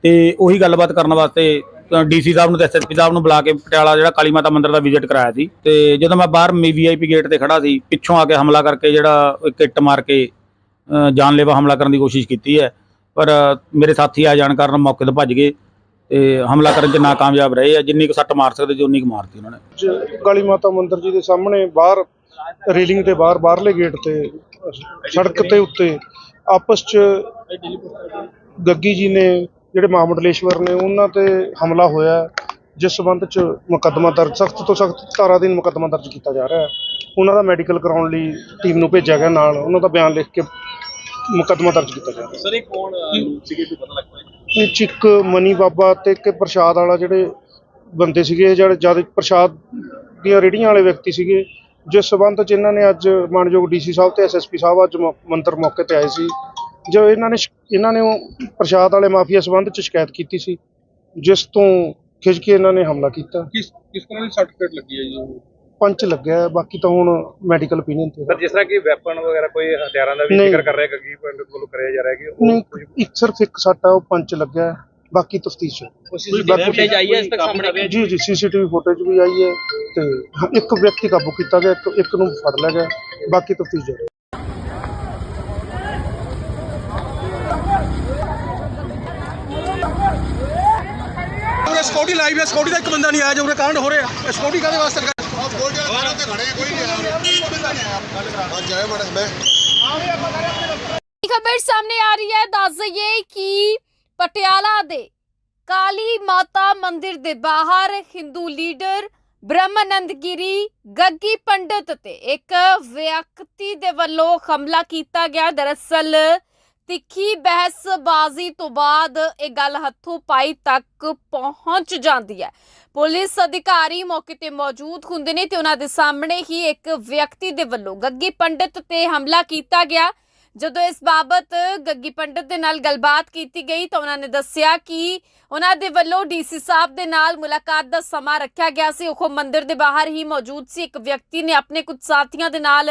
Speaker 3: ਤੇ ਉਹੀ ਗੱਲਬਾਤ ਕਰਨ ਵਾਸਤੇ ਡੀਸੀ ਸਾਹਿਬ ਨੂੰ ਤੇ ਐਸਐਸਪੀ ਸਾਹਿਬ ਨੂੰ ਬੁਲਾ ਕੇ ਪਟਿਆਲਾ ਜਿਹੜਾ ਕਾਲੀ ਮਾਤਾ ਮੰਦਿਰ ਦਾ ਵਿਜ਼ਿਟ ਕਰਾਇਆ ਸੀ। ਤੇ ਜਦੋਂ ਮੈਂ ਬਾਹਰ ਵੀਆਈਪੀ ਗੇਟ ਤੇ ਖੜਾ ਸੀ, ਪਿੱਛੋਂ ਆ ਕੇ ਹਮਲਾ ਕਰਕੇ ਜਿਹੜਾ ਇੱਕ ਇੱਟ ਮਾਰ ਕੇ ਜਾਨਲੇਵਾ ਹਮਲਾ ਕਰਨ ਦੀ ਕੋਸ਼ਿਸ਼ ਕੀਤੀ ਹੈ। ਪਰ ਮੇਰੇ ਸਾਥੀ ਆ ਜਾਣ ਕਾਰਨ ਮੌਕੇ ਤੋਂ ਭੱਜ ਗਏ। ਤੇ ਹਮਲਾ ਕਰਨ 'ਚ ਨਾਕਾਮਯਾਬ ਰਹੇ ਆ ਜਿੰਨੀ ਕੁ ਸੱਟ ਮਾਰ ਸਕਦੇ ਸੀ ਉਨੀ ਕੁ ਮਾਰਤੀ ਉਹਨਾਂ ਨੇ।
Speaker 4: ਜ- ਕਾਲੀ ਮਾਤਾ ਮੰਦਿਰ ਜੀ ਦੇ ਸਾਹਮਣੇ ਬਾਹਰ ਰੇਲਿੰਗ ਤੇ ਬਾਹਰ ਬਾਹਰਲੇ ਗੇਟ ਤੇ ਸੜਕ ਤੇ ਉੱਤੇ ਆਪਸ ਚ ਗੱਗੀ ਜੀ ਨੇ ਜਿਹੜੇ ਮਹਾਮੰਡਲੇਸ਼ਵਰ ਨੇ ਉਹਨਾਂ ਤੇ ਹਮਲਾ ਹੋਇਆ। ਹੈ, ਜਿਸ ਸਬੰਧ ਚ ਮੁਕੱਦਮਾ ਦਰਜ ਸਖਤ ਤੋਂ ਸਖਤ ਧਾਰਾ ਅਧੀਨ ਮੁਕੱਦਮਾ ਦਰਜ ਕੀਤਾ ਜਾ ਰਿਹਾ ਹੈ। ਉਹਨਾਂ ਦਾ ਮੈਡੀਕਲ ਕਰਾਉਣ ਲਈ ਟੀਮ ਨੂੰ ਭੇਜਿਆ ਗਿਆ ਨਾਲ। ਉਹਨਾਂ ਦਾ ਬਿਆਨ ਲਿਖ ਕੇ ਮੁਕੱਦਮਾ ਦਰਜ ਕੀਤਾ ਜਾ ਰਿਹਾ ਹੈ।
Speaker 5: ਸਰ ਇਹ ਕੌਣ ਸੀਗੇ ਕੋਈ ਪਤਾ
Speaker 4: ਇਹ 'ਚ ਇੱਕ ਮਨੀ ਬਾਬਾ ਤੇ ਇੱਕ ਪ੍ਰਸ਼ਾਦ ਵਾਲਾ ਜਿਹੜੇ ਬੰਦੇ ਸੀਗੇ, ਜਿਹੜੇ ਜਦ ਪ੍ਰਸ਼ਾਦ ਦੀਆਂ ਰੇੜੀਆਂ ਵਾਲੇ ਵਿਅਕਤੀ ਸੀਗੇ, ਜਿਸ ਸਬੰਧ ਚ ਇਹਨਾਂ ਨੇ ਅੱਜ ਮਾਨਯੋਗ ਡੀਸੀ ਸਾਹਿਬ ਤੇ ਐਸਐਸਪੀ ਸਾਹਿਬ ਅੱਜ ਮੰਤਰ ਮੌਕੇ ਤੇ ਆਏ ਸੀ। ਜੋ ਇਹਨਾਂ ਨੇ ਇਹਨਾਂ ਨੇ ਉਹ ਪ੍ਰਸ਼ਾਦ ਵਾਲੇ ਮਾਫੀਆ ਸਬੰਧ ਚ ਸ਼ਿਕਾਇਤ ਕੀਤੀ ਸੀ, ਜਿਸ ਤੋਂ ਖਿੱਚ ਕੇ ਇਹਨਾਂ ਨੇ ਹਮਲਾ ਕੀਤਾ।
Speaker 5: ਕਿਸ ਕਿਸ ਤਰ੍ਹਾਂ ਦੀ ਸਰਟੀਫਿਕੇਟ ਲੱਗੀ ਹੈ ਜੀ
Speaker 4: ਪੰਚ ਲੱਗਿਆ ਹੈ, ਬਾਕੀ ਤਾਂ ਹੁਣ ਮੈਡੀਕਲ ਓਪੀਨੀਅਨ ਤੇ
Speaker 5: ਸਰ ਜਿਸ ਤਰ੍ਹਾਂ ਕਿ ਵੈਪਨ ਵਗੈਰਾ ਕੋਈ ਹਥਿਆਰਾਂ ਦਾ ਵੀ
Speaker 4: ਨਹੀਂ।
Speaker 5: ਜ਼ਿਕਰ ਕਰ ਰਿਹਾ ਗੱਗੀ ਪਿੰਡ ਵੱਲੋਂ ਕਰਿਆ ਜਾ ਰਿਹਾ ਕਿ ਉਹ
Speaker 4: ਨਹੀਂ ਇੱਕ ਸਿਰਫ ਇੱਕ ਸੱਟ ਆ ਉਹ ਪੰਚ ਲੱਗਿਆ ਹੈ, ਬਾਕੀ ਤਫਤੀਸ਼ ਹੈ।
Speaker 5: ਫੁਟੇਜ ਆਈ ਹੈ ਇਸ ਤੱਕ ਸਾਹਮਣੇ?
Speaker 4: ਜੀ ਜੀ ਸੀਸੀਟੀਵੀ ਫੁਟੇਜ ਵੀ ਆਈ ਹੈ ਤੇ ਹਾਂ, ਇੱਕ ਵਿਅਕਤੀ ਕਾਬੂ ਕੀਤਾ ਗਿਆ ਇੱਕ ਇੱਕ ਨੂੰ ਫੜ ਲਿਆ ਗਿਆ ਬਾਕੀ ਤਫਤੀਸ਼ ਜਾਰੀ ਹੈ।
Speaker 6: ਸਕਿਉਰਟੀ ਲਾਈਵ ਹੈ ਸਕਿਉਰਟੀ ਦਾ ਇੱਕ ਬੰਦਾ ਨਹੀਂ ਆਇਆ ਜੋ ਉਹਨੇ ਕਾਂਡ ਹੋ ਰਿਹਾ ਸਕਿਉਰਟੀ ਕਾਦੇ ਵਾਸਤੇ ਸਕਿਉਰਟੀ ਵਾਲੇ ਸਾਰੇ ਉੱਤੇ ਖੜੇ ਕੋਈ ਨਹੀਂ ਆਇਆ ਅੱਜ ਆਇਆ ਮਾੜਾ ਮੈਂ
Speaker 1: ਖਬਰ ਸਾਹਮਣੇ ਆ ਰਹੀ ਹੈ? ਦੱਸ ਦਈਏ ਕਿ ਪਟਿਆਲਾ ਦੇ ਕਾਲੀ ਮਾਤਾ ਮੰਦਿਰ ਦੇ ਬਾਹਰ ਹਿੰਦੂ ਲੀਡਰ ਬ੍ਰਹਮਾਨੰਦ ਗਿਰੀ ਗੱਗੀ ਪੰਡਤ ਤੇ ਇੱਕ ਵਿਅਕਤੀ ਦੇ ਵੱਲੋਂ ਹਮਲਾ ਕੀਤਾ ਗਿਆ। ਦਰਅਸਲ ਤਿੱਖੀ ਬਹਿਸਬਾਜ਼ੀ ਤੋਂ ਬਾਅਦ ਇਹ ਗੱਲ ਹੱਥੋਂ ਪਾਈ ਤੱਕ ਪਹੁੰਚ ਜਾਂਦੀ ਹੈ। ਪੁਲਿਸ ਅਧਿਕਾਰੀ ਮੌਕੇ ਤੇ ਮੌਜੂਦ ਹੁੰਦੇ ਨੇ ਤੇ ਉਹਨਾਂ ਦੇ ਸਾਹਮਣੇ ਹੀ ਇੱਕ ਵਿਅਕਤੀ ਦੇ ਵੱਲੋਂ ਗੱਗੀ ਪੰਡਿਤ ਤੇ ਹਮਲਾ ਕੀਤਾ ਗਿਆ। ਜਦੋਂ ਇਸ ਬਾਬਤ ਗੱਗੀ ਪੰਡਿਤ ਦੇ ਨਾਲ ਗੱਲਬਾਤ ਕੀਤੀ ਗਈ ਤਾਂ ਉਹਨਾਂ ਨੇ ਦੱਸਿਆ ਕਿ ਉਹਨਾਂ ਦੇ ਵੱਲੋਂ ਡੀਸੀ ਸਾਹਿਬ ਦੇ ਨਾਲ ਮੁਲਾਕਾਤ ਦਾ ਸਮਾਂ ਰੱਖਿਆ ਗਿਆ ਸੀ। ਉਹ ਮੰਦਿਰ ਦੇ ਬਾਹਰ ਹੀ ਮੌਜੂਦ ਸੀ। ਇੱਕ ਵਿਅਕਤੀ ਨੇ ਆਪਣੇ ਕੁਝ ਸਾਥੀਆਂ ਦੇ ਨਾਲ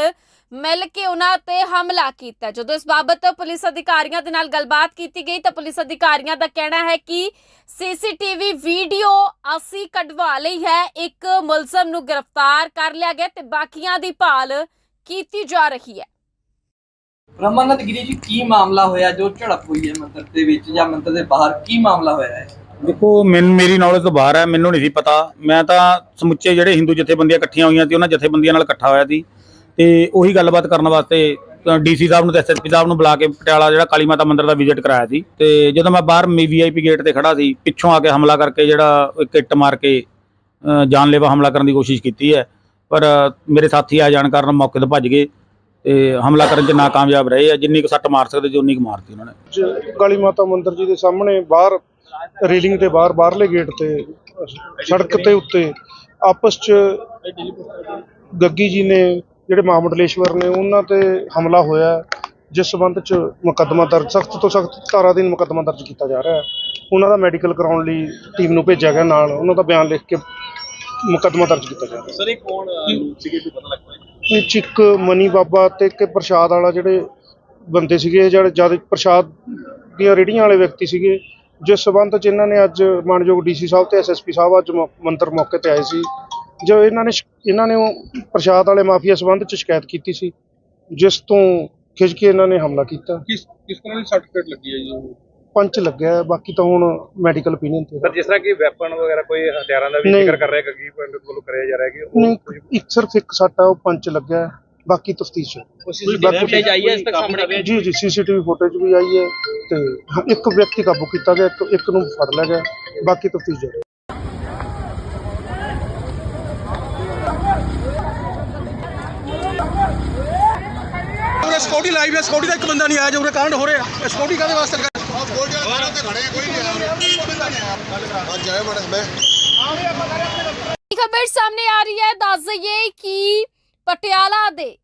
Speaker 1: ਮਿਲ ਕੇ ਉਹਨਾਂ ਤੇ ਹਮਲਾ ਕੀਤਾ। ਜਦੋਂ ਇਸ ਬਾਬਤ ਪੁਲਿਸ ਅਧਿਕਾਰੀਆਂ ਦੇ ਨਾਲ ਗੱਲਬਾਤ ਕੀਤੀ ਗਈ ਤਾਂ ਪੁਲਿਸ ਅਧਿਕਾਰੀਆਂ ਦਾ ਕਹਿਣਾ ਹੈ ਕਿ ਸੀਸੀਟੀਵੀ ਵੀਡੀਓ ਅਸੀਂ ਕਢਵਾ ਲਈ ਹੈ। ਇੱਕ ਮੁਲਜ਼ਮ ਨੂੰ ਗ੍ਰਿਫਤਾਰ ਕਰ ਲਿਆ ਗਿਆ ਤੇ ਬਾਕੀਆਂ ਦੀ ਭਾਲ ਕੀਤੀ ਜਾ ਰਹੀ ਹੈ।
Speaker 2: ਬ੍ਰਹਮਾਨੰਦ ਗਿਰੀ ਜੀ, ਕੀ ਮਾਮਲਾ ਹੋਇਆ? ਜੋ ਝੜਪ ਹੋਈ ਹੈ ਮੰਦਿਰ ਦੇ ਵਿੱਚ ਜਾਂ ਮੰਦਿਰ ਦੇ ਬਾਹਰ, ਕੀ ਮਾਮਲਾ ਹੋਇਆ ਹੈ?
Speaker 3: ਦੇਖੋ, ਮੈਨੂੰ, ਮੇਰੀ ਨੌਲੇਜ ਤੋਂ ਬਾਹਰ ਹੈ, ਮੈਨੂੰ ਨਹੀਂ ਸੀ ਪਤਾ। ਮੈਂ ਤਾਂ ਸਮੁੱਚੇ ਜਿਹੜੇ ਹਿੰਦੂ ਜਥੇਬੰਦੀਆਂ ਇਕੱਠੀਆਂ ਹੋਈਆਂ ਸੀ, ਉਹਨਾਂ ਜਥੇਬੰਦੀਆਂ ਨਾਲ ਇਕੱਠਾ ਹੋਇਆ ਸੀ। ਤੇ ਉਹੀ ਗੱਲਬਾਤ ਕਰਨ ਵਾਸਤੇ ਡੀਸੀ ਸਾਹਿਬ ਨੂੰ ਤੇ ਐਸਐਸਪੀ ਸਾਹਿਬ ਨੂੰ ਬੁਲਾ ਕੇ ਪਟਿਆਲਾ ਜਿਹੜਾ ਕਾਲੀ ਮਾਤਾ ਮੰਦਿਰ ਦਾ ਵਿਜ਼ਿਟ ਕਰਾਇਆ ਸੀ। ਤੇ ਜਦੋਂ ਮੈਂ ਬਾਹਰ ਵੀਆਈਪੀ ਗੇਟ ਤੇ ਖੜਾ ਸੀ, ਪਿੱਛੋਂ ਆ ਕੇ ਹਮਲਾ ਕਰਕੇ ਜਿਹੜਾ ਇੱਕ ਇੱਟ ਮਾਰ ਕੇ ਜਾਨਲੇਵਾ ਹਮਲਾ ਕਰਨ ਦੀ ਕੋਸ਼ਿਸ਼ ਕੀਤੀ ਹੈ। ਪਰ ਮੇਰੇ ਸਾਥੀ ਆ ਜਾਣ ਕਾਰਨ ਮੌਕੇ ਤੋਂ ਭੱਜ ਗਏ। ਤੇ ਹਮਲਾ ਕਰਨ 'ਚ ਨਾਕਾਮਯਾਬ ਰਹੇ ਆ ਜਿੰਨੀ ਕੁ ਸੱਟ ਮਾਰ ਸਕਦੇ ਸੀ ਉਨੀ ਕੁ ਮਾਰਤੀ ਉਹਨਾਂ ਨੇ।
Speaker 4: ਕਾਲੀ ਮਾਤਾ ਮੰਦਿਰ ਜੀ ਦੇ ਸਾਹਮਣੇ ਬਾਹਰ ਰੇਲਿੰਗ ਤੇ ਬਾਹਰ ਬਾਹਰਲੇ ਗੇਟ ਤੇ ਸੜਕ ਤੇ ਉੱਤੇ ਆਪਸ ਚ ਗੱਗੀ ਜੀ ਨੇ ਜਿਹੜੇ ਮਹਾਮੰਡਲੇਸ਼ਵਰ ਨੇ ਉਹਨਾਂ ਤੇ ਹਮਲਾ ਹੋਇਆ ਹੈ, ਜਿਸ ਸਬੰਧ ਚ ਮੁਕੱਦਮਾ ਦਰਜ ਸਖਤ ਤੋਂ ਸਖਤ ਧਾਰਾ ਅਧੀਨ ਮੁਕੱਦਮਾ ਦਰਜ ਕੀਤਾ ਜਾ ਰਿਹਾ ਹੈ। ਉਹਨਾਂ ਦਾ ਮੈਡੀਕਲ ਕਰਾਉਣ ਲਈ ਟੀਮ ਨੂੰ ਭੇਜਿਆ ਗਿਆ ਨਾਲ ਉਹਨਾਂ ਦਾ ਬਿਆਨ ਲਿਖ ਕੇ ਮੁਕੱਦਮਾ ਦਰਜ ਕੀਤਾ ਜਾ ਰਿਹਾ
Speaker 5: ਸਰ ਇਹ ਕੌਣ ਸੀਗੇ ਕੋਈ ਪਤਾ ਲੱਗ ਪਾਇਆ
Speaker 4: ਇਹ 'ਚ ਇੱਕ ਮਨੀ ਬਾਬਾ ਤੇ ਇੱਕ ਪ੍ਰਸ਼ਾਦ ਵਾਲਾ ਜਿਹੜੇ ਬੰਦੇ ਸੀਗੇ, ਜਿਹੜੇ ਜਦ ਪ੍ਰਸ਼ਾਦ ਦੀਆਂ ਰੇੜੀਆਂ ਵਾਲੇ ਵਿਅਕਤੀ ਸੀਗੇ, ਜਿਸ ਸਬੰਧ ਚ ਇਹਨਾਂ ਨੇ ਅੱਜ ਮਾਨਯੋਗ ਡੀਸੀ ਸਾਹਿਬ ਤੇ ਐਸਐਸਪੀ ਸਾਹਿਬ ਅੱਜ ਮ- ਮੰਤਰ ਮੌਕੇ ਤੇ ਆਏ ਸੀ। ਜੋ ਇਹਨਾਂ ਨੇ ਸ਼ਿ- ਇਹਨਾਂ ਨੇ ਉਹ ਪ੍ਰਸ਼ਾਦ ਵਾਲੇ ਮਾਫੀਆ ਸਬੰਧ ਚ ਸ਼ਿਕਾਇਤ ਕੀਤੀ ਸੀ, ਜਿਸ ਤੋਂ ਖਿੱਚ ਕੇ ਇਹਨਾਂ ਨੇ ਹਮਲਾ ਕੀਤਾ।
Speaker 5: ਕਿਸ ਕਿਸ ਤਰ੍ਹਾਂ ਦੀ ਸਰਟੀਫਿਕੇਟ ਲੱਗੀ ਹੈ ਜੀ? ਉਹ
Speaker 4: ਪੰਚ ਲੱਗਿਆ ਹੈ, ਬਾਕੀ ਤਾਂ ਹੁਣ ਮੈਡੀਕਲ ਓਪੀਨੀਅਨ ਤੇ
Speaker 5: ਸਰ ਜਿਸ ਤਰ੍ਹਾਂ ਕਿ ਵੈਪਨ ਵਗੈਰਾ ਕੋਈ ਹਥਿਆਰਾਂ ਦਾ ਵੀ
Speaker 4: ਨਹੀਂ।
Speaker 5: ਜ਼ਿਕਰ ਕਰ ਰਿਹਾ ਗੱਗੀ ਪਿੰਡ ਵੱਲੋਂ ਕਰਿਆ ਜਾ ਰਿਹਾ ਕਿ ਉਹ
Speaker 4: ਨਹੀਂ ਇੱਕ ਸਿਰਫ ਇੱਕ ਸੱਟ ਆ ਉਹ ਪੰਚ ਲੱਗਿਆ ਹੈ, ਬਾਕੀ ਤਫਤੀਸ਼ ਹੈ।
Speaker 5: ਸੀਸੀਟੀਵੀ ਫੁਟੇਜ ਆਈ ਹੈ ਇਸ ਤੱਕ ਸਾਹਮਣੇ?
Speaker 4: ਜੀ ਜੀ ਸੀਸੀਟੀਵੀ ਫੁਟੇਜ ਵੀ ਆਈ ਹੈ ਤੇ ਹਾਂ, ਇੱਕ ਵਿਅਕਤੀ ਕਾਬੂ ਕੀਤਾ ਗਿਆ ਇੱਕ ਇੱਕ ਨੂੰ ਫੜ ਲਿਆ ਗਿਆ ਬਾਕੀ ਤਫਤੀਸ਼ ਜਾਰੀ ਹੈ।
Speaker 6: ਉਹਨੇ ਸਕਿਉਰਟੀ ਲਾਈ ਹੈ ਸਕਿਉਰਟੀ ਦਾ ਇੱਕ ਬੰਦਾ ਨਹੀਂ ਆਇਆ ਜੋ ਉਹਨੇ ਕਾਂਡ ਹੋ ਰਿਹਾ ਸਕਿਉਰਟੀ ਕਾਦੇ ਵਾਸਤੇ ਲਗਾ ਸਕਿਉਰਟੀ ਵਾਲੇ ਸਾਰੇ ਉੱਤੇ ਖੜੇ ਕੋਈ ਨਹੀਂ ਆਇਆ ਅੱਜ ਆਇਆ ਬੜਾ ਮੈਂ
Speaker 1: ਖਬਰ ਸਾਹਮਣੇ ਆ ਰਹੀ ਹੈ? ਦੱਸ ਦਈਏ ਕਿ ਪਟਿਆਲਾ ਦੇ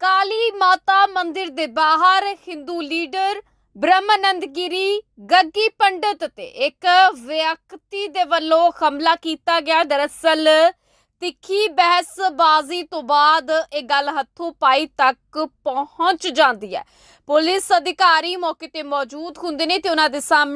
Speaker 1: ਕਾਲੀ ਮਾਤਾ ਮੰਦਿਰ ਦੇ ਬਾਹਰ ਹਿੰਦੂ ਲੀਡਰ ਬ੍ਰਹਮਾਨੰਦ ਗਿਰੀ ਗੱਗੀ ਪੰਡਤ ਤੇ ਇੱਕ ਵਿਅਕਤੀ ਦੇ ਵੱਲੋਂ ਹਮਲਾ ਕੀਤਾ ਗਿਆ। ਦਰਅਸਲ ਤਿੱਖੀ ਬਹਿਸਬਾਜ਼ੀ ਤੋਂ ਬਾਅਦ ਇਹ ਗੱਲ ਹੱਥੋਂ ਪਾਈ ਤੱਕ ਪਹੁੰਚ ਜਾਂਦੀ ਹੈ। ਪੁਲਿਸ ਅਧਿਕਾਰੀ ਮੌਕੇ ਤੇ ਮੌਜੂਦ ਹੁੰਦੇ ਨੇ ਤੇ ਉਹਨਾਂ ਦੇ ਸਾਹਮਣੇ